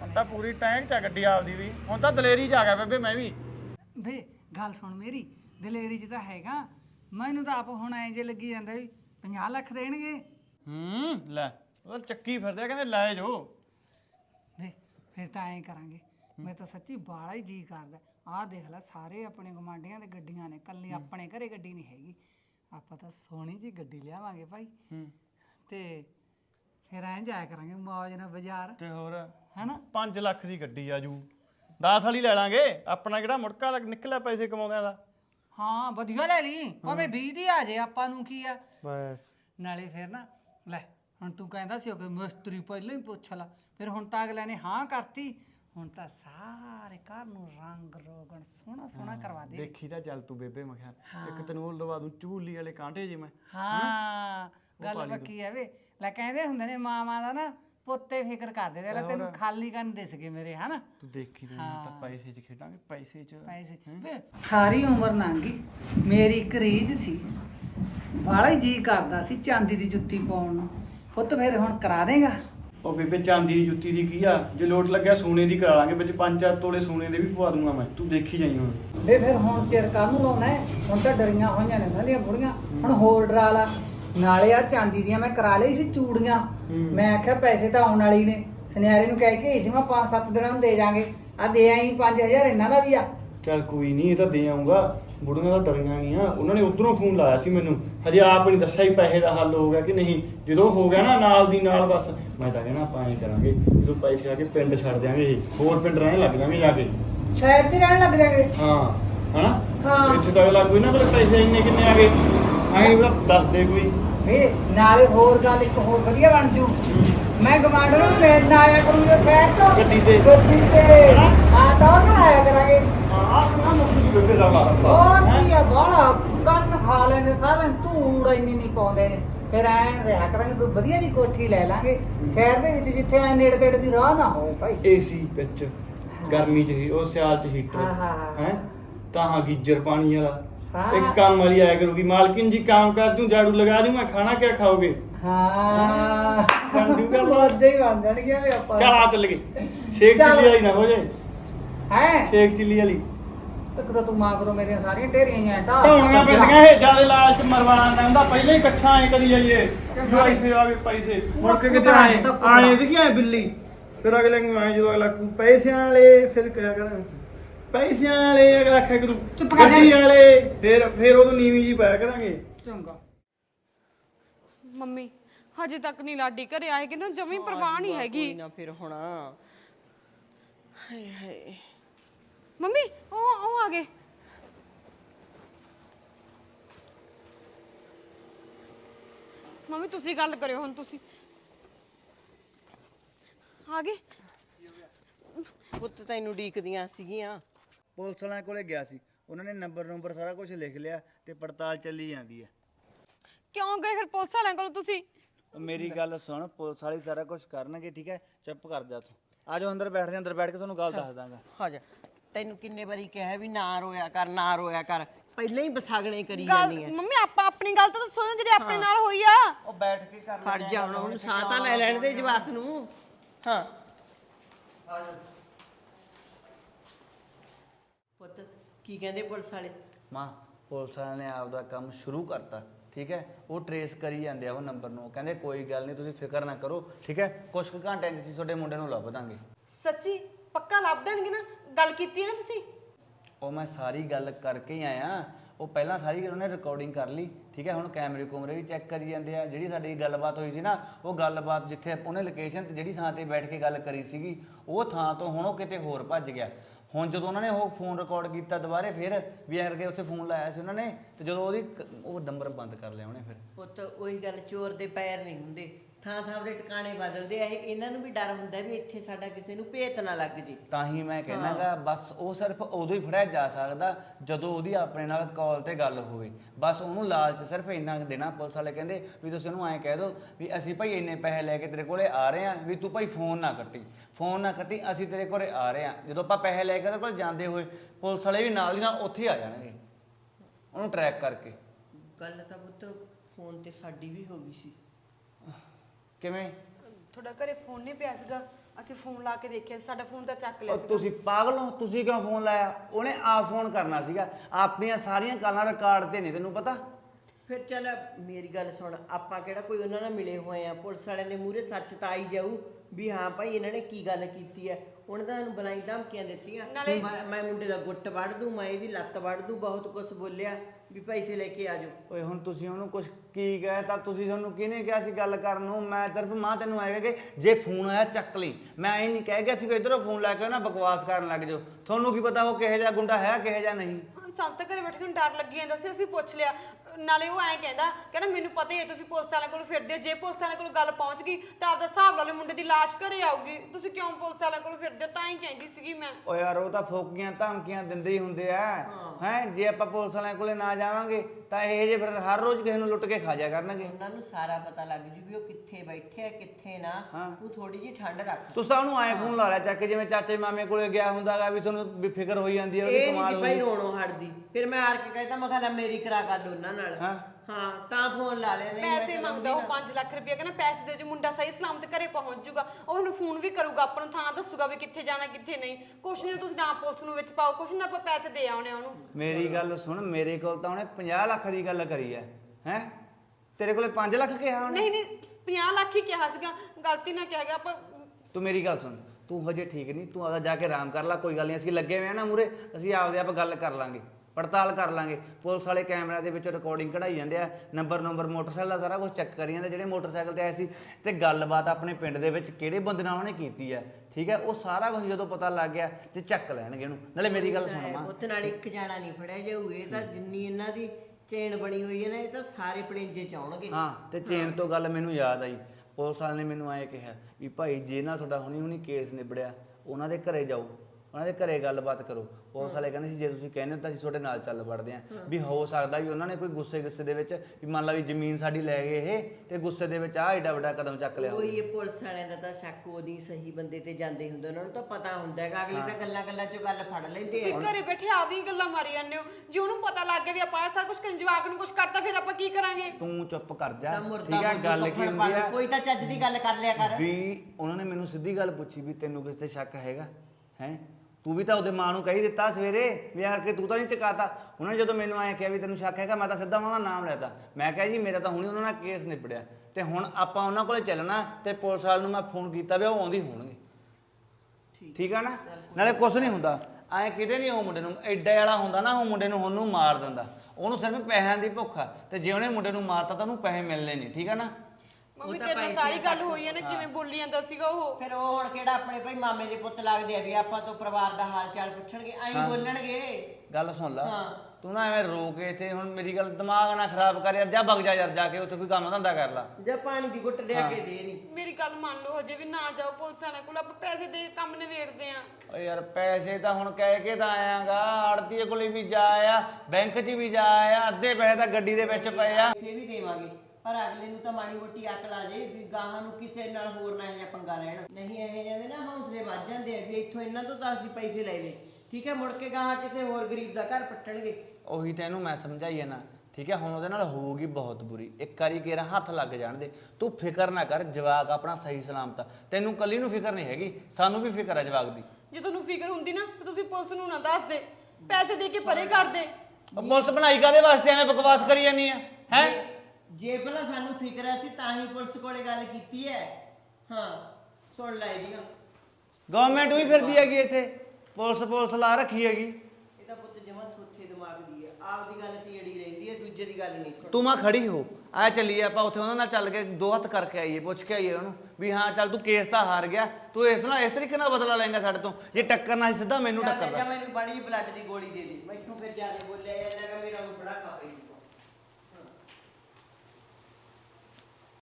ਹੁਣ ਤਾਂ ਪੂਰੀ ਟੈਂਕ ਚ ਆ ਗੱਡੀ ਆਪਦੀ ਵੀ। ਹੁਣ ਤਾਂ ਦਲੇਰੀ ਚ ਆ ਗਿਆ ਬੇਬੇ ਮੈਂ ਵੀ। ਵੇ ਗੱਲ ਸੁਣ ਮੇਰੀ ਦਲੇਰੀ ਚ ਤਾਂ ਹੈਗਾ। ਮੈਨੂੰ ਤਾਂ ਆਪ ਹੁਣ ਐਂ ਜੇ ਲੱਗੀ ਜਾਂਦਾ ਵੀ 50 ਲੱਖ ਦੇਣਗੇ। ਹੂੰ ਲੈ ਉਹ ਚੱਕੀ ਫਿਰਦੇ ਆ, ਕਹਿੰਦੇ ਲੈ ਜੋ ਵੇ ਫਿਰ ਤਾਂ ਐਂ ਕਰਾਂਗੇ। ਮੈਂ ਤਾਂ ਸੱਚੀ ਬਾਲਾ ਹੀ ਜੀ ਕਰਦਾ। ਆਹ ਦੇਖ ਲੈ ਸਾਰੇ ਆਪਣੇ ਗੁਆਂਢੀਆਂ ਦੇ ਗੱਡੀਆਂ ਨੇ ਕੱਲੀ ਆਪਣੇ ਘਰੇ ਗੱਡੀ ਨਹੀਂ ਹੈਗੀ। ਆਪਾਂ ਤਾਂ ਸੋਹਣੀ ਜੀ ਗੱਡੀ ਲਿਆਵਾਂਗੇ ਭਾਈ। ਤੇ ਫਿਰ ਐਂ ਜਾਇਆ ਕਰਾਂਗੇ ਮੌਜ ਨਾਲ ਬਾਜ਼ਾਰ। ਤੇ ਹੋਰ? ਹੈਨਾ? 5 ਲੱਖ ਦੀ ਗੱਡੀ ਆ ਜੂ। 10 ਵਾਲੀ ਲੈ ਲਾਂਗੇ। ਆਪਣਾ ਕਿਹੜਾ ਮੁੜਕਾ ਲੱਗ ਨਿਕਲਿਆ ਪੈਸੇ ਕਮਾਉਂਦਿਆਂ ਦਾ। ਹਾਂ ਵਧੀਆ ਲੈ ਲਈ। ਭਾਵੇਂ 20 ਦੀ ਆ ਜੇ ਆਪਾਂ ਨੂੰ ਕੀ ਆ? ਬਸ। ਨਾਲੇ ਫਿਰ ਨਾ ਲੈ ਹੁਣ ਤੂੰ ਕਹਿੰਦਾ ਸੀ ਕਿ ਮਿਸਤਰੀ ਪਹਿਲਾਂ ਹੀ ਪੁੱਛ ਲਾ। ਫਿਰ ਹੁਣ ਤਾਂ ਅਗਲੇ ਨੇ ਹਾਂ ਕਰਤੀ। ਹੁਣ ਤਾਂ ਸਾਰੇ ਘਰ ਨੂੰ ਰੰਗ ਰੋਗਣ ਸੋਹਣਾ ਸੋਹਣਾ ਕਰਵਾ ਦੇ। ਦੇਖੀ ਤਾਂ ਚੱਲ ਤੂੰ ਬੇਬੇ ਮੈਂ ਕਿਹਾ ਇੱਕ ਤੈਨੂੰ ਉਹ ਲਵਾ ਦੂੰ ਚੂਲੀ ਵਾਲੇ ਕਾਂਟੇ ਜੇ ਮੈਂ ਹਾਂ ਗੱਲ ਪੱਕੀ ਹੈ ਵੇ। ਲੈ ਕਹਿੰਦੇ ਹੁੰਦੇ ਨੇ ਮਾਵਾਂ ਦਾ ਨਾ ਪੁੱਤੇ ਫਿਕਰ ਕਰਦੇ ਤੇ ਲੈ ਤੈਨੂੰ ਖਾਲੀ ਕਰਨ ਦਿਸ ਗਏ ਮੇਰੇ ਹਨਾ? ਤੂੰ ਦੇਖੀ ਤੂੰ ਤਾਂ ਪੈਸੇ 'ਚ ਖੇਡਾਂਗੇ ਪੈਸੇ 'ਚ। ਪੈਸੇ ਸਾਰੀ ਉਮਰ ਲੰਘੀ ਮੇਰੀ ਇੱਕ ਰੀਝ ਸੀ। ਬਾਲਾ ਹੀ ਜੀ ਕਰਦਾ ਸੀ ਚਾਂਦੀ ਦੀ ਜੁੱਤੀ ਪਾਉਣ ਨੂੰ। ਪੁੱਤ ਫਿਰ ਹੁਣ ਕਰਾ ਦੇਗਾ? ਉਹ ਬੇਬੇ ਚਾਂਦੀ ਦੀ ਜੁੱਤੀ ਦੀ ਕੀ ਆ? ਜੇ ਲੋਟ ਲੱਗਿਆ ਸੋਨੇ ਦੀ ਕਰਾ ਲਾਂਗੇ ਵਿੱਚ ਪੰਜ ਚਾਰ ਤੋਲੇ ਸੋਨੇ ਦੇ ਵੀ ਪਵਾ ਦੂੰਗਾ ਮੈਂ। ਤੂੰ ਦੇਖੀ ਜਾਈ ਹੁਣ। ਵੇ ਫਿਰ ਹੁਣ ਚਿਰ ਕਾਹਨੂੰ ਲਾਉਣਾ ਹੈ? ਹੁਣ ਤਾਂ ਡਰੀਆਂ ਹੋਈਆਂ ਨੇ ਉਹਨਾਂ ਦੀਆਂ ਬੁੜੀਆਂ। ਹੁਣ ਹੋਰ ਡਰਾ ਲਾ। ਨਾਲੇ ਆ ਚਾਂਦੀ ਦੀਆਂ ਮੈਂ ਕਰਾ ਲਈ ਸੀ ਚੂੜੀਆਂ। ਮੈਂ ਆਖਿਆ ਪੈਸੇ ਤਾਂ ਆਉਣ ਵਾਲੀ ਨੇ। ਸੁਨਿਆਰੇ ਨੂੰ ਕਹਿ ਕੇ ਆਈ ਸੀ ਮੈਂ 5-7 ਦਿਨਾਂ ਨੂੰ ਦੇ ਜਾਾਂਗੇ। ਆ ਦੇ ਆਈ 5000 ਇਹਨਾਂ ਦਾ ਵੀ ਆ। ਚੱਲ ਕੋਈ ਨਹੀਂ ਇਹ ਤਾਂ ਦੇ ਆਉਂਗਾ ਬੁੜੀਆਂ ਤਾਂ ਡਰੀਆਂ ਨਹੀਂ ਆ ਉਹਨਾਂ ਨੇ ਉਧਰੋਂ ਫੋਨ ਲਾਇਆ ਸੀ ਮੈਨੂੰ। ਹਜੇ ਆਪ ਨਹੀਂ ਦੱਸਿਆ ਹੀ ਪੈਸੇ ਦਾ ਹੱਲ ਹੋ ਗਿਆ ਕਿ ਨਹੀਂ। ਜਦੋਂ ਹੋ ਗਿਆ ਨਾ ਨਾਲ ਦੀ ਨਾਲ ਬਸ। ਮੈਂ ਤਾਂ ਕਹਿਣਾ ਆਪਾਂ ਐਂ ਕਰਾਂਗੇ ਜਦੋਂ ਪੈਸੇ ਆ ਕੇ ਪਿੰਡ ਛੱਡ ਦਿਆਂਗੇ ਇਹ ਹੋਰ ਪਿੰਡ ਰਹਿਣ ਲੱਗ ਜਾਵਾਂਗੇ ਜਾ ਕੇ। ਸ਼ਹਿਰ 'ਚ ਰਹਿਣ ਲੱਗ ਜਾਗੇ। ਹਾਂ ਹਨਾ? ਹਾਂ। ਇੱਥੇ ਤਾਂ ਅਗਲਾ ਕੋਈ ਨਾ ਪਰ ਪੈਸੇ ਇੰਨੇ ਕਿੰਨੇ ਆ ਗਏ। ਐਂ ਵੀ ਦੱਸ ਦੇ ਕੋਈ। ਵੇ ਨਾਲੇ ਹੋਰ ਗੱਲ ਇੱਕ ਹੋਰ ਵਧੀਆ ਬਣ ਜੂ। ਮੈਂ ਗਵਾਂਢ ਨੂੰ ਮਿਲਣ ਆਇਆ ਕਰੂੰਗਾ ਸ਼ਹਿਰ ਤੋਂ। ਗੱਡੀ ਤੇ। ਗੱਡੀ ਤੇ। ਆ ਤਾਂ ਨਾ ਆਇਆ ਕਰਾਂਗੇ। ਹੋਰ ਕੀ ਆ ਬਾਹਲਾ ਕੰਨ ਖਾ ਲੈਂਦੇ ਸਾਰਾ ਦਿਨ ਧੂੜ ਇੰਨੀ ਨਹੀਂ ਪਾਉਂਦੇ ਨੇ। ਫਿਰ ਐਨ ਰਿਹਾ ਕਰਾਂਗੇ ਕੋਈ ਵਧੀਆ ਜੀ ਕੋਠੀ ਲੈ ਲਾਂਗੇ। ਸ਼ਹਿਰ ਦੇ ਵਿੱਚ ਜਿੱਥੇ ਐ ਨੇੜੇ ਤੇੜੇ ਦੀ ਰਾਹ ਨਾ ਹੋਵੇ ਭਾਈ। ਏਸੀ ਵਿੱਚ ਗਰਮੀ ਚ ਹੀ ਉਹ ਸਿਆਲ ਚ ਹੀਟਰ ਹਾਂ, ਹਾਂ, ਹਾਂ। ਹੈ? ਤਾਂ ਹਾਂ ਗੀਜਰ ਪਾਣੀ ਵਾਲਾ। ਸਾਰਾ- ਇੱਕ ਕੰਮ ਵਾਲੀ ਆਇਆ ਕਰੂਗੀ ਮਾਲਕਿਨ ਜੀ ਕੰਮ ਕਰ ਦੂੰ ਝਾੜੂ ਲਗਾ ਦੂੰ ਮੈਂ ਖਾਣਾ ਕਿਆ ਖਾਓਗੇ? ਹਾਂ। ਬਣ ਜੂਗਾ। ਮੌਜਾਂ ਹੀ ਬਣ ਜਾਣਗੀਆਂ ਵੀ ਆਪਾਂ। ਚਲ ਆ ਚੱਲ ਗਏ ਸ਼ੇਖ ਚੱਲ। ਚਿੱਲੀ ਵਾਲੀ ਨਾ ਹੋ ਜਾਏ। ਹੈ? ਸ਼ੇਖ ਚਿੱਲੀ ਵਾਲੀ। ਇੱਕ ਤਾਂ ਤੂੰ ਮਾਂ ਕਰੋ ਮੇਰੀਆਂ ਸਾਰੀਆਂ ਢੇਰੀਆਂ ਐਂ ਢਾਹ ਢਾਉਣੀਆਂ ਪੈਂਦੀਆਂ ਇਹ ਜ਼ਿਆਦਾ ਲਾਲਚ ਮਰਵਾਉਣ ਦਾ ਹੁੰਦਾ ਪਹਿਲਾਂ ਹੀ ਇਕੱਠਾ ਐ ਕਰੀ ਜਾਈਏ। ਚੰਗਾ। ਪੈਸੇ ਆਵੇ ਪੈਸੇ ਮੁੜ ਕੇ ਕਰਾ, ਆਏ। ਆਏ ਦੇਖੀ ਐ ਬਿੱਲੀ? ਫਿਰ ਅਗਲੇ ਨੂੰ ਆਏ ਜਦੋਂ ਅਗਲਾ ਪੈਸਿਆਂ ਵਾਲੇ ਫਿਰ ਕਿਆ ਕਰਾਂ? ਪੈਸਿਆਂ ਵਾਲੇ ਅਗਲਾ ਆਖਿਆ ਕਰੂ ਚੁੱਪ ਕਰ ਜਾ। ਗੱਡੀ ਵਾਲੇ ਫਿਰ ਫਿਰ ਉਦੋਂ ਨੀਵੀਂ ਜੀ ਪਾਇਆ ਕਰਾਂਗੇ। ਚੰਗਾ। ਮੰਮੀ ਹਜੇ ਤੱਕ ਨਹੀਂ ਲਾਡੀ ਘਰੇ ਆਏ ਕਿ ਨਾ ਜਮੀ ਪਰਵਾਹ ਨਹੀਂ ਹੈਗੀ। ਨਾ ਫਿਰ ਹੁਣ। ਹਾਏ ਹਾਏ। ਮੰਮੀ ਉਹ ਉਹ ਆ ਗਏ। ਮੰਮੀ ਤੁਸੀਂ ਗੱਲ ਕਰਿਓ ਹੁਣ ਤੁਸੀਂ। ਆ ਗਏ। ਪੁੱਤ ਤੈਨੂੰ ਡੀਕਦੀਆਂ ਸੀਗੀਆਂ। ਪੁਲਿਸ ਵਾਲਿਆਂ ਕੋਲੇ ਗਿਆ ਸੀ। ਉਹਨਾਂ ਨੇ ਨੰਬਰ ਨੰਬਰ ਸਾਰਾ ਕੁਝ ਲਿਖ ਲਿਆ ਤੇ ਪੜਤਾਲ ਚੱਲੀ ਜਾਂਦੀ ਹੈ ਕਿਉਂ ਗਏ ਫਿਰ ਪੁਲਿਸ ਵਾਲਿਆਂ ਕੋਲ ਤੁਸੀਂ? ਉਹ ਮੇਰੀ ਗੱਲ ਸੁਣ ਪੁਲਿਸ ਵਾਲੇ ਸਾਰਾ ਕੁਝ ਕਰਨਗੇ ਠੀਕ ਹੈ? ਚੁੱਪ ਕਰ ਜਾ ਤੂੰ। ਆ ਜਾਓ ਅੰਦਰ ਬੈਠਦੇ ਅੰਦਰ ਬੈਠ ਕੇ ਤੁਹਾਨੂੰ ਗੱਲ ਦੱਸ ਦਾਂਗਾ। ਹਾਂ ਜਾ। ਤੈਨੂੰ ਕਿੰਨੇ ਵਾਰੀ ਕਿਹਾ ਵੀ ਨਾ ਰੋਇਆ ਕਰ ਨਾ ਰੋਇਆ ਕਰ। ਪਹਿਲਾਂ ਹੀ ਬਸਾਗਣੇ ਕਰੀ ਗੱਲ ਜਾਂਦੀ ਹੈ ਮੰਮੀ ਆਪਾਂ ਆਪਣੀ ਗੱਲ ਤਾਂ ਦੱਸੋ ਨਾ ਜਿਹੜੀ ਆਪਣੇ ਨਾਲ ਹੋਈ ਆ। ਉਹ ਬੈਠ ਕੇ ਕਰ ਖੜ ਜਾ ਹੁਣ ਉਹਨੂੰ ਸਾਹ ਤਾਂ ਲੈ ਲੈਣ ਦੇ ਜਵਾਕ ਨੂੰ। ਹਾਂ। ਪੁੱਤ ਕੀ ਕਹਿੰਦੇ ਪੁਲਿਸ ਵਾਲੇ? ਮਾਂ ਪੁਲਿਸ ਵਾਲਿਆਂ ਨੇ ਆਪਦਾ ਕੰਮ ਸ਼ੁਰੂ ਕਰਤਾ ਠੀਕ ਹੈ? ਉਹ ਟਰੇਸ ਕਰੀ ਜਾਂਦੇ ਆ ਉਹ ਨੰਬਰ ਨੂੰ। ਕਹਿੰਦੇ ਕੋਈ ਗੱਲ ਨਹੀਂ ਤੁਸੀਂ ਫਿਕਰ ਨਾ ਕਰੋ ਠੀਕ ਹੈ? ਕੁਝ ਕੁ ਘੰਟਿਆਂ 'ਚ ਅਸੀਂ ਤੁਹਾਡੇ ਮੁੰਡੇ ਨੂੰ ਲੱਭ ਦਾਂਗੇ। ਸੱਚੀ ਪੱਕਾ ਲੱਭ ਦੇਣਗੇ ਨਾ? ਗੱਲ ਕੀਤੀ ਹੈ ਨਾ ਤੁਸੀਂ? ਉਹ ਮੈਂ ਸਾਰੀ ਗੱਲ ਕਰਕੇ ਹੀ ਆਇਆ। ਉਹ ਪਹਿਲਾਂ ਸਾਰੀ ਉਹਨੇ ਰਿਕਾਰਡਿੰਗ ਕਰ ਲਈ। ਠੀਕ ਹੈ ਹੁਣ ਕੈਮਰੇ ਕੁਮਰੇ ਵੀ ਚੈੱਕ ਕਰੀ ਜਾਂਦੇ ਆ। ਜਿਹੜੀ ਸਾਡੀ ਗੱਲਬਾਤ ਹੋਈ ਸੀ ਨਾ ਉਹ ਗੱਲਬਾਤ ਜਿੱਥੇ ਉਹਨੇ ਲੋਕੇਸ਼ਨ ਤੇ ਜਿਹੜੀ ਥਾਂ ਤੇ ਬੈਠ ਕੇ ਗੱਲ ਕਰੀ ਸੀਗੀ ਉਹ ਥਾਂ ਤੋਂ ਹੁਣ ਉਹ ਕਿਤੇ ਹੋਰ ਭੱਜ ਗਿਆ। ਹੁਣ ਜਦੋਂ ਉਹਨਾਂ ਨੇ ਉਹ ਫੋਨ ਰਿਕਾਰਡ ਕੀਤਾ ਦੁਬਾਰੇ ਫਿਰ ਵੀ ਐਂ ਕਰਕੇ ਉੱਥੇ ਫੋਨ ਲਾਇਆ ਸੀ ਉਹਨਾਂ ਨੇ ਤੇ ਜਦੋਂ ਉਹਦੀ ਕ- ਉਹ ਨੰਬਰ ਬੰਦ ਕਰ ਲਿਆ ਉਹਨੇ ਫਿਰ। ਪੁੱਤ ਉਹੀ ਗੱਲ ਚੋਰ ਦੇ ਪੈਰ ਨਹੀਂ ਹੁੰਦੇ। ਥਾਂ ਥਾਂ ਦੇ ਟਿਕਾਣੇ ਬਦਲਦੇ ਆ ਇਹ ਇਹਨਾਂ ਨੂੰ ਵੀ ਡਰ ਹੁੰਦਾ ਵੀ ਇੱਥੇ ਸਾਡਾ ਕਿਸੇ ਨੂੰ ਭੇਤ ਨਾ ਲੱਗ ਜੇ। ਤਾਂ ਹੀ ਮੈਂ ਕਹਿਣਾਗਾ ਬਸ ਉਹ ਸਿਰਫ ਉਦੋਂ ਹੀ ਫੜਿਆ ਜਾ ਸਕਦਾ ਜਦੋਂ ਉਹਦੀ ਆਪਣੇ ਨਾਲ ਕਾਲ ਤੇ ਗੱਲ ਹੋਵੇ। ਬਸ ਉਹਨੂੰ ਲਾਲਚ ਸਿਰਫ ਇੰਨਾ ਕੁ ਦੇਣਾ ਪੁਲਿਸ ਵਾਲੇ ਕਹਿੰਦੇ ਵੀ ਤੁਸੀਂ ਉਹਨੂੰ ਐਂ ਕਹਿ ਦਿਓ ਵੀ ਅਸੀਂ ਭਾਈ ਇੰਨੇ ਪੈਸੇ ਲੈ ਕੇ ਤੇਰੇ ਕੋਲੇ ਆ ਰਹੇ ਆਂ ਵੀ ਤੂੰ ਭਾਈ ਫੋਨ ਨਾ ਕੱਟੀ। ਫੋਨ ਨਾ ਕੱਟੀ ਅਸੀਂ ਤੇਰੇ ਕੋਲੇ ਆ ਰਹੇ ਆਂ ਜਦੋਂ ਆਪਾਂ ਪੈਸੇ ਲੈ ਕੇ ਉਹਦੇ ਕੋਲ ਜਾਂਦੇ ਹੋਏ ਪੁਲਿਸ ਵਾਲੇ ਵੀ ਨਾਲ ਦੀ ਨਾਲ ਉੱਥੇ ਹੀ ਆ ਜਾਣਗੇ। ਉਹਨੂੰ ਟਰੈਕ ਕਰਕੇ। ਗੱਲ ਤਾਂ ਪੁੱਤ ਫੋਨ ਤੇ ਸਾਡੀ ਵੀ ਹੋ ਗਈ ਸੀ। ਕਿਵੇਂ? ਤੁਹਾਡਾ ਘਰੇ ਫੋਨ ਨਹੀਂ ਪਿਆ ਸੀਗਾ। ਅਸੀਂ ਫੋਨ ਲਾ ਕੇ ਦੇਖਿਆ ਸਾਡਾ ਫੋਨ ਤਾਂ ਚੱਕ ਲਿਆ ਉਹ ਸੀ ਤੁਸੀਂ ਪਾਗਲ ਹੋ ਤੁਸੀਂ ਕਿਉਂ ਫੋਨ ਲਾਇਆ? ਉਹਨੇ ਆ ਫੋਨ ਕਰਨਾ ਸੀਗਾ। ਆਪਣੀਆਂ ਸਾਰੀਆਂ ਕਾਲਾਂ ਰਿਕਾਰਡ ਤੇ ਨਹੀਂ ਤੈਨੂੰ ਪਤਾ? ਫਿਰ ਚੱਲ ਮੇਰੀ ਗੱਲ ਸੁਣ ਆਪਾਂ ਕਿਹੜਾ ਕੋਈ ਉਹਨਾਂ ਨਾਲ ਮਿਲੇ ਹੋਏ ਆ? ਪੁਲਿਸ ਵਾਲਿਆਂ ਦੇ ਮੂਹਰੇ ਸੱਚ ਤਾਂ ਆਈ ਜਾਊ ਵੀ ਹਾਂ ਭਾਈ ਇਹਨਾਂ ਨੇ ਕੀ ਗੱਲ ਕੀਤੀ ਹੈ ਉਹਨੇ ਤਾਂ ਸਾਨੂੰ ਬਣਾਈ ਧਮਕੀਆਂ ਦਿੱਤੀਆਂ। ਮੈਂ ਮੈਂ ਮੁੰਡੇ ਦਾ ਗੁੱਟ ਵੜ ਦੂੰ ਮੈਂ ਇਹਦੀ ਲੱਤ ਵੜ ਦੂੰ ਬਹੁਤ ਕੁਝ ਬੋਲਿਆ ਵੀ ਪੈਸੇ ਲੈ ਕੇ ਆ ਜਾਓ। ਓਏ ਹੁਣ ਤੁਸੀਂ ਉਹਨੂੰ ਕੁਝ ਕੀ ਕਹੇ ਤਾਂ ਤੁਸੀਂ ਤੁਹਾਨੂੰ ਕਿਹਨੇ ਕਿਹਾ ਸੀ ਗੱਲ ਕਰਨ ਨੂੰ? ਮੈਂ ਸਿਰਫ ਮਾਂ ਤੈਨੂੰ ਆਏਗਾ ਕਿ ਜੇ ਫੋਨ ਆਇਆ ਚੱਕ ਲਈ। ਮੈਂ ਇਹ ਨਹੀਂ ਕਹਿ ਗਿਆ ਸੀ ਵੀ ਇਧਰੋਂ ਫੋਨ ਲੈ ਕੇ ਨਾ ਬਕਵਾਸ ਕਰਨ ਲੱਗ ਜਾਓ। ਤੁਹਾਨੂੰ ਕੀ ਪਤਾ ਉਹ ਕਿਹੋ ਜਿਹਾ ਗੁੰਡਾ ਹੈ ਕਿਹੋ ਜਿਹਾ ਨਹੀਂ? ਸਭ ਤਾਂ ਘਰੇ ਬੈਠੇ ਨੂੰ ਡਰ ਲੱਗੀ ਜਾਂਦਾ ਸੀ ਅਸੀਂ ਪੁੱਛ ਲਿਆ। ਨਾਲੇ ਉਹ ਐਂ ਕਹਿੰਦਾ ਕਹਿੰਦਾ ਮੈਨੂੰ ਪਤਾ ਹੀ ਹੈ ਤੁਸੀਂ ਪੁਲਿਸ ਵਾਲਿਆਂ ਕੋਲ ਫਿਰਦੇ ਹੋ। ਜੇ ਪੁਲਿਸ ਵਾਲਿਆਂ ਕੋਲ ਗੱਲ ਪਹੁੰਚ ਗਈ ਤਾਂ ਆਪਦਾ ਹਿਸਾਬ ਵਾਲੇ ਮੁੰਡੇ ਦੀ ਲਾਸ਼ ਘਰੇ ਆਊਗੀ। ਤੁਸੀਂ ਕਿਉਂ ਪੁਲਿਸ ਵਾਲਿਆਂ ਕੋਲ ਫਿਰਦੇ ਹੋ? ਤਾਂ ਹੀ ਕਹਿੰਦੀ ਸੀਗੀ ਮੈਂ। ਓ ਯਾਰ ਉਹ ਤਾਂ ਫੋਕੀਆਂ ਧਮਕੀਆਂ ਦਿੰਦੇ ਹੀ ਹੁੰਦੇ ਆ। ਹੈ ਜੇ ਆਪਾਂ ਪੁਲਿਸ ਵਾਲਿਆਂ ਕੋਲੇ ਨਾ ਜਾਵਾਂਗੇ ਤਾਂ ਇਹ ਜੇ ਫਿਰ ਹਰ ਰੋਜ਼ ਕਿਸੇ ਨੂੰ ਲੁੱਟ ਕੇ ਖਾ ਜਾ ਕਰਨਗੇ। ਉਹਨਾਂ ਨੂੰ ਸਾਰਾ ਪਤਾ ਲੱਗ ਜੂ ਵੀ ਉਹ ਕਿੱਥੇ ਬੈਠੇ ਆ ਕਿੱਥੇ ਨਾ। ਤੂੰ ਥੋੜੀ ਜਿਹੀ ਠੰਡ ਰੱਖ। ਤੁਸੀਂ ਤਾਂ ਉਹਨੂੰ ਆਏ ਫੋਨ ਲਾ ਲਿਆ ਚੱਕ ਕੇ ਜਿਵੇਂ ਚਾਚੇ ਮਾਮੇ ਕੋਲੇ ਗਿਆ ਹੁੰਦਾਗਾ ਵੀ ਤੁਹਾਨੂੰ ਵੀ ਫਿਕਰ ਹੋਈ ਜਾਂਦੀ ਹੈ ਉਹਦੀ ਇਹ ਨਹੀਂ ਕਮਾਲ ਕਿ ਹੋ ਭਾਈ ਰੋਣੋਂ ਹਟਦੀ। ਫਿਰ ਮੈਂ ਆਰ ਕੇ ਕਹਿੰਦਾ ਮੈਂ ਕਿਹਾ ਲੈ ਮੇਰੀ ਕਰਾ ਗੱਲ ਉਹਨਾਂ ਨਾਲ। ਹਾਂ। ਹਾਂ ਤਾਂ ਫੋਨ ਲਾ ਲਿਆ ਨਹੀਂ ਮੈਂ ਪੈਸੇ ਮੰਗਦਾ ਉਹ 5 ਲੱਖ ਰੁਪਏ ਕਹਿੰਦਾ ਪੈਸੇ ਦੇ ਜੋ ਮੁੰਡਾ ਸਹੀ ਸਲਾਮਤ ਘਰੇ ਪਹੁੰਚ ਜਾਊਗਾ ਉਹ ਉਹਨੂੰ ਫੋਨ ਵੀ ਕਰੂਗਾ ਆਪਾਂ ਨੂੰ ਥਾਂ ਦੱਸੂਗਾ ਵੀ ਕਿੱਥੇ ਜਾਣਾ ਕਿੱਥੇ ਨਹੀਂ। ਕੁਛ ਨਹੀਂ ਤੁਸੀਂ ਨਾ ਪੁਲਿਸ ਨੂੰ ਵਿੱਚ ਪਾਓ ਕੁਛ ਨਾ ਆਪਾਂ ਪੈਸੇ ਦੇ ਆਉਣੇ ਉਹਨੂੰ। ਮੇਰੀ ਗੱਲ ਸੁਣ ਮੇਰੇ ਕੋਲ ਤਾਂ ਉਹਨੇ 50 ਲੱਖ ਦੀ ਗੱਲ ਕਰੀ ਹੈ ਹੈ? ਤੇਰੇ ਕੋਲੇ 5 ਲੱਖ ਕਿਹਾ ਉਹਨੇ? ਨਹੀਂ ਨਹੀਂ 50 ਲੱਖ ਹੀ ਕਿਹਾ ਸੀਗਾ ਗਲਤੀ ਨਾਲ ਕਿਹਾ ਗਿਆ ਆਪਾਂ ਤੂੰ ਮੇਰੀ ਗੱਲ ਸੁਣ ਤੂੰ ਹਜੇ ਠੀਕ ਨਹੀਂ ਤੂੰ ਆਦਾ ਜਾ ਕੇ ਆਰਾਮ ਕਰ ਲੈ ਕੋਈ ਗੱਲ ਨਹੀਂ ਅਸੀਂ ਲੱਗੇ ਹੋਏ ਆ ਨਾ ਮੂਰੇ ਅਸੀਂ ਆਪਦੇ ਆਪ ਗੱਲ ਕਰ ਲਾਂਗੇ। ਪੜਤਾਲ ਕਰ ਲਾਂਗੇ। ਪੁਲਿਸ ਵਾਲੇ ਕੈਮਰਿਆਂ ਦੇ ਵਿੱਚ ਰਿਕਾਰਡਿੰਗ ਕਢਾਈ ਜਾਂਦੇ ਆ। ਨੰਬਰ ਨੰਬਰ ਮੋਟਰਸਾਈਕਲ ਦਾ ਸਾਰਾ ਕੁਝ ਚੈੱਕ ਕਰੀ ਜਾਂਦੇ ਜਿਹੜੇ ਮੋਟਰਸਾਈਕਲ ਤੇ ਆਏ ਸੀ ਤੇ ਗੱਲਬਾਤ ਆਪਣੇ ਪਿੰਡ ਦੇ ਵਿੱਚ ਕਿਹੜੇ ਬੰਦੇ ਨਾਲ ਉਹਨੇ ਕੀਤੀ ਹੈ ਠੀਕ ਹੈ ਉਹ ਸਾਰਾ ਕੁਝ ਜਦੋਂ ਪਤਾ ਲੱਗ ਗਿਆ ਤੇ ਚੱਕ ਲੈਣਗੇ ਉਹਨੂੰ। ਨਾਲੇ ਮੇਰੀ ਗੱਲ ਸੁਣ ਮਾਂ। ਉੱਥੇ ਨਾਲ ਇੱਕ ਜਾਣਾ ਨਹੀਂ ਫੜਿਆ ਜਾਊ ਇਹ ਤਾਂ ਜਿੰਨੀ ਇਹਨਾਂ ਦੀ ਚੇਨ ਬਣੀ ਹੋਈ ਹੈ ਨਾ ਇਹ ਤਾਂ ਸਾਰੇ ਪਲੇਂਜੇ ਚ ਆਉਣਗੇ। ਹਾਂ ਤੇ ਚੇਨ ਤੋਂ ਗੱਲ ਮੈਨੂੰ ਯਾਦ ਆਈ। ਪੁਲਿਸ ਵਾਲੇ ਨੇ ਮੈਨੂੰ ਐਂ ਕਿਹਾ ਵੀ ਭਾਈ ਜੇ ਨਾ ਤੁਹਾਡਾ ਹੁਣੀ ਹੁਣੀ ਕੇਸ ਨਿਬੜਿਆ ਉਹਨਾਂ ਦੇ ਘਰੇ ਜਾਓ। ਉਹਨਾਂ ਦੇ ਘਰੇ ਗੱਲਬਾਤ ਕਰੋ। ਪੁਲਿਸ ਵਾਲੇ ਕਹਿੰਦੇ ਸੀ ਜੇ ਤੁਸੀਂ ਕਹਿੰਦੇ ਹੋ ਤਾਂ ਅਸੀਂ ਤੁਹਾਡੇ ਨਾਲ ਚੱਲ ਵੜਦੇ ਆਂ ਵੀ ਹੋ ਸਕਦਾ ਵੀ ਉਹਨਾਂ ਨੇ ਕੋਈ ਗੁੱਸੇ ਗੁੱਸੇ ਦੇ ਵਿੱਚ ਵੀ ਮੰਨ ਲਾ ਵੀ ਜ਼ਮੀਨ ਸਾਡੀ ਲੈ ਗਏ ਇਹ ਤੇ ਗੁੱਸੇ ਦੇ ਵਿੱਚ ਆਹ ਏਡਾ ਵੱਡਾ ਕਦਮ ਚੱਕ ਲਿਆ ਕੋਈ ਹੋਵੇ। ਇਹ ਪੁਲਿਸ ਵਾਲਿਆਂ ਦਾ ਤਾਂ ਸ਼ੱਕ ਉਹਦੀ ਸਹੀ ਬੰਦੇ ਤੇ ਜਾਂਦੇ ਹੁੰਦੇ ਉਹਨਾਂ ਨੂੰ ਤਾਂ ਪਤਾ ਹੁੰਦਾ ਹੈਗਾ ਅਗਲੇ ਤਾਂ ਗੱਲਾਂ ਗੱਲਾਂ ਚੋਂ ਗੱਲ ਫੜ ਲੈਂਦੇ ਆ। ਤੁਸੀਂ ਘਰੇ ਬੈਠੇ ਆਪਦੀਆਂ ਹੀ ਗੱਲਾਂ ਮਾਰੀ ਜਾਂਦੇ ਹੋ। ਜੇ ਉਹਨੂੰ ਪਤਾ ਲੱਗ ਗਿਆ ਵੀ ਆਪਾਂ ਸਾਰਾ ਕੁਝ ਕਰਨ ਜਵਾਕ ਨੂੰ ਕੁਝ ਕਰਤਾ ਫਿਰ ਆਪਾਂ ਕੀ ਕਰਾਂਗੇ? ਤੂੰ ਚੁੱਪ ਕਰ ਜਾ ਤਾਂ ਮੁਰਦਾ ਠੀਕ ਹੈ? ਗੱਲ ਕੀ ਹੁੰਦੀ ਆ? ਕੋਈ ਤਾਂ ਚੱਜ ਦੀ ਗੱਲ ਕਰ ਲਿਆ ਕਰ। ਵੀ ਉਹਨਾਂ ਨੇ ਮੈਨੂੰ ਸਿੱਧੀ ਗੱਲ ਪੁੱਛੀ ਵੀ ਤੈਨੂੰ ਕਿਸ ਤੇ ਸ਼ੱਕ ਹੈਗਾ? ਹੈ? ਤੂੰ ਵੀ ਤਾਂ ਉਹਦੇ ਮਾਂ ਨੂੰ ਕਹੀ ਦਿੱਤਾ ਸਵੇਰੇ ਵੀ ਯਾਰ ਕਿ ਤੂੰ ਤਾਂ ਨਹੀਂ ਚਕਾਤਾ। ਉਹਨਾਂ ਨੇ ਜਦੋਂ ਮੈਨੂੰ ਆਇਆ ਕਿਹਾ ਵੀ ਤੈਨੂੰ ਸ਼ੱਕ ਹੈਗਾ ਮੈਂ ਤਾਂ ਸਿੱਧਾ ਉਹਨਾਂ ਦਾ ਨਾਮ ਲੈਤਾ। ਮੈਂ ਕਿਹਾ ਜੀ ਮੇਰਾ ਤਾਂ ਹੁਣੀ ਉਹਨਾਂ ਨਾਲ ਕੇਸ ਨਿਬੜਿਆ। ਤੇ ਹੁਣ ਆਪਾਂ ਉਹਨਾਂ ਕੋਲੇ ਚੱਲਣਾ ਤੇ ਪੁਲਿਸ ਵਾਲ ਨੂੰ ਮੈਂ ਫੋਨ ਕੀਤਾ ਵੀ ਉਹ ਆਉਂਦੀ ਹੋਣਗੇ। ਠੀਕ। ਆ ਨਾ? ਨਾਲੇ ਕੁਝ ਨਹੀਂ ਹੁੰਦਾ। ਐ ਕਿਤੇ ਨਹੀਂ ਉਹ ਮੁੰਡੇ ਨੂੰ ਐਡਾ ਵਾਲਾ ਹੁੰਦਾ ਨਾ ਉਹ ਮੁੰਡੇ ਨੂੰ ਉਹਨੂੰ ਮਾਰ ਦਿੰਦਾ। ਉਹਨੂੰ ਸਿਰਫ ਪੈਸਿਆਂ ਦੀ ਭੁੱਖ ਆ। ਤੇ ਜੇ ਉਹਨੇ ਮੁੰਡੇ ਨੂੰ ਮਾਰਤਾ ਤਾਂ ਉਹਨੂੰ ਪੈਸੇ ਮਿਲਣੇ ਨਹੀਂ ਠੀਕ ਆ ਨਾ? ਮੰਮੀ ਤੇਰੇ ਨਾਲ ਸਾਰੀ ਗੱਲ ਹੋਈ ਹੈ ਨਾ ਕਿਵੇਂ ਬੋਲੀ ਜਾਂਦਾ ਸੀਗਾ ਉਹ। ਫਿਰ ਉਹ ਹੁਣ ਕਿਹੜਾ ਆਪਣੇ ਭਾਈ ਮਾਮੇ ਦੇ ਪੁੱਤ ਲੱਗਦੇ ਆ ਵੀ ਆਪਾਂ ਤੋਂ ਪਰਿਵਾਰ ਦਾ ਹਾਲ ਚਾਲ ਪੁੱਛਣਗੇ ਐਂ ਬੋਲਣਗੇ। ਗੱਲ ਸੁਣ ਲੈ। ਤੂੰ ਨਾ ਐਵੇਂ ਰੋ ਕੇ ਇੱਥੇ ਹੁਣ ਮੇਰੀ ਗੱਲ ਦਿਮਾਗ ਨਾ ਖਰਾਬ ਕਰ ਯਾਰ ਜਾ ਭਗ ਜਾ ਯਾਰ ਜਾ ਕੇ ਉੱਥੇ ਕੋਈ ਕੰਮ ਧੰਦਾ ਕਰ ਲਾ। ਜਾਂ ਪਾਣੀ ਦੀ ਗੁੱਟ ਲਿਆ ਕੇ ਦੇ ਨਹੀਂ ਮੇਰੀ ਗੱਲ ਮੰਨ ਲਓ ਹਜੇ ਵੀ ਨਾ ਜਾਓ ਪੁਲਿਸ ਵਾਲਿਆਂ ਕੋਲ ਆਪਾਂ ਪੈਸੇ ਦੇ ਕੰਮ ਨਿਬੇੜਦੇ ਆਂ। ਓ ਯਾਰ ਪੈਸੇ ਤਾਂ ਹੁਣ ਕਹਿ ਕੇ ਤਾਂ ਆਇਆਗਾ ਆੜਤੀਏ ਕੋਲੇ ਵੀ ਜਾ ਆ ਬੈਂਕ 'ਚ ਵੀ ਜਾ ਆ ਅੱਧੇ ਪੈਸੇ ਤਾਂ ਗੱਡੀ ਦੇ ਵਿੱਚ ਪਏ ਆ। ਪੈਸੇ ਵੀ ਦੇਵਾਂਗੇ। ਪਰ ਅਗਲੇ ਨੂੰ ਤਾਂ ਮਾੜੀ ਮੋਟੀ ਅਕਲ ਆ ਜੇ ਵੀ ਗਾਹਾਂ ਨੂੰ ਕਿਸੇ ਨਾਲ ਹੋਰ ਨਾ ਇਹ ਪੰਗਾ ਰਹਿਣ। ਨਹੀਂ ਇਹ ਜਾਂਦੇ ਨਾ ਹੌਸਲੇ ਵੱਧ ਜਾਂਦੇ ਆ ਵੀ ਇੱਥੋਂ ਇਹਨਾਂ ਤੋਂ ਤਾਂ ਅਸੀਂ ਪੈਸੇ ਲੈ ਲਏ ਠੀਕ ਹੈ ਮੁੜ ਕੇ ਗਾਹਾਂ ਕਿਸੇ ਹੋਰ ਗਰੀਬ ਦਾ ਘਰ ਪੱਟਣਗੇ। ਉਹੀ ਤੈਨੂੰ ਮੈਂ ਸਮਝਾਈ ਆ ਨਾ ਠੀਕ ਹੈ ਹੁਣ ਉਹਦੇ ਨਾਲ ਹੋਊਗੀ ਬਹੁਤ ਬੁਰੀ। ਇੱਕ ਵਾਰੀ ਕੇਰਾ ਹੱਥ ਲੱਗ ਜਾਣ ਦੇ। ਤੂੰ ਫਿਕਰ ਨਾ ਕਰ ਜਵਾਕ ਆਪਣਾ ਸਹੀ ਸਲਾਮਤ ਆ। ਤੈਨੂੰ ਕੱਲੀ ਨੂੰ ਫਿਕਰ ਨਹੀਂ ਹੈਗੀ ਸਾਨੂੰ ਵੀ ਫਿਕਰ ਆ ਜਵਾਕ ਦੀ। ਜੇ ਤੁਹਾਨੂੰ ਫਿਕਰ ਹੁੰਦੀ ਨਾ ਤਾਂ ਤੁਸੀਂ ਪੁਲਿਸ ਨੂੰ ਨਾ ਦੱਸਦੇ ਪੈਸੇ ਦੇ ਕੇ ਪਰੇ ਕਰ ਦੇ। ਉਹ ਪੁਲਿਸ ਬਣਾਈ ਕਾਦੇ ਵਾਸਤੇ ਐਵੇਂ ਬਕਵਾਸ ਕਰੀ ਜਾਂਦੀ ਆ? ਹੈ? ਜੇ ਭਲਾ ਸਾਨੂੰ ਫਿਕਰ ਆ ਸੀ ਤਾਂ ਹੀ ਪੁਲਿਸ ਕੋਲੇ ਗੱਲ ਕੀਤੀ ਹੈ। ਹਾਂ ਸੁਣ ਲੈ ਇਹਦੀਆਂ। ਗਵਰਨਮੈਂਟ ਵੀ ਫਿਰਦੀ ਹੈਗੀ ਇੱਥੇ। ਪੁਲਿਸ ਪੁਲਿਸ ਲਾ ਰੱਖੀ ਹੈਗੀ। ਇਹ ਤਾਂ ਪੁੱਤ ਜਮਾ ਥੋਥੇ ਦਿਮਾਗ ਦੀ ਹੈ। ਆਪਦੀ ਗੱਲ ਤੇ ਅੜੀ ਰਹਿੰਦੀ ਹੈ ਦੂਜੇ ਦੀ ਗੱਲ ਨਹੀਂ ਸੁਣ ਤੂੰ ਮਾ ਖੜੀ ਹੋ। ਆ ਚੱਲੀਏ ਆਪਾਂ ਉੱਥੇ ਉਹਨਾਂ ਨਾਲ ਚੱਲ ਕੇ ਦੋ ਹੱਥ ਕਰਕੇ ਆਈਏ ਪੁੱਛ ਕੇ ਆਈਏ ਉਹਨੂੰ ਵੀ ਹਾਂ ਚੱਲ ਤੂੰ ਕੇਸ ਤਾਂ ਹਾਰ ਗਿਆ। ਤੂੰ ਇਸ ਨਾਲ ਇਸ ਤਰੀਕੇ ਨਾਲ ਬਦਲਾ ਲਏਂਗਾ ਸਾਡੇ ਤੋਂ। ਜੇ ਟੱਕਰਨਾ ਸੀ ਸਿੱਧਾ ਮੈਨੂੰ ਜਾਂ ਟੱਕਰਦਾ ਮੈਨੂੰ ਬੜੀ ਬਲੱਡ ਦੀ ਗੋਲੀ ਦੇ ਦੇ। ਮੈਥੋਂ ਫਿਰ ਜ਼ਿਆਦਾ ਬੋਲਿਆ ਜਾਂਦਾ ਕਿ ਮੇਰਾ ਨੂੰ ਬੜਾ ਪਈ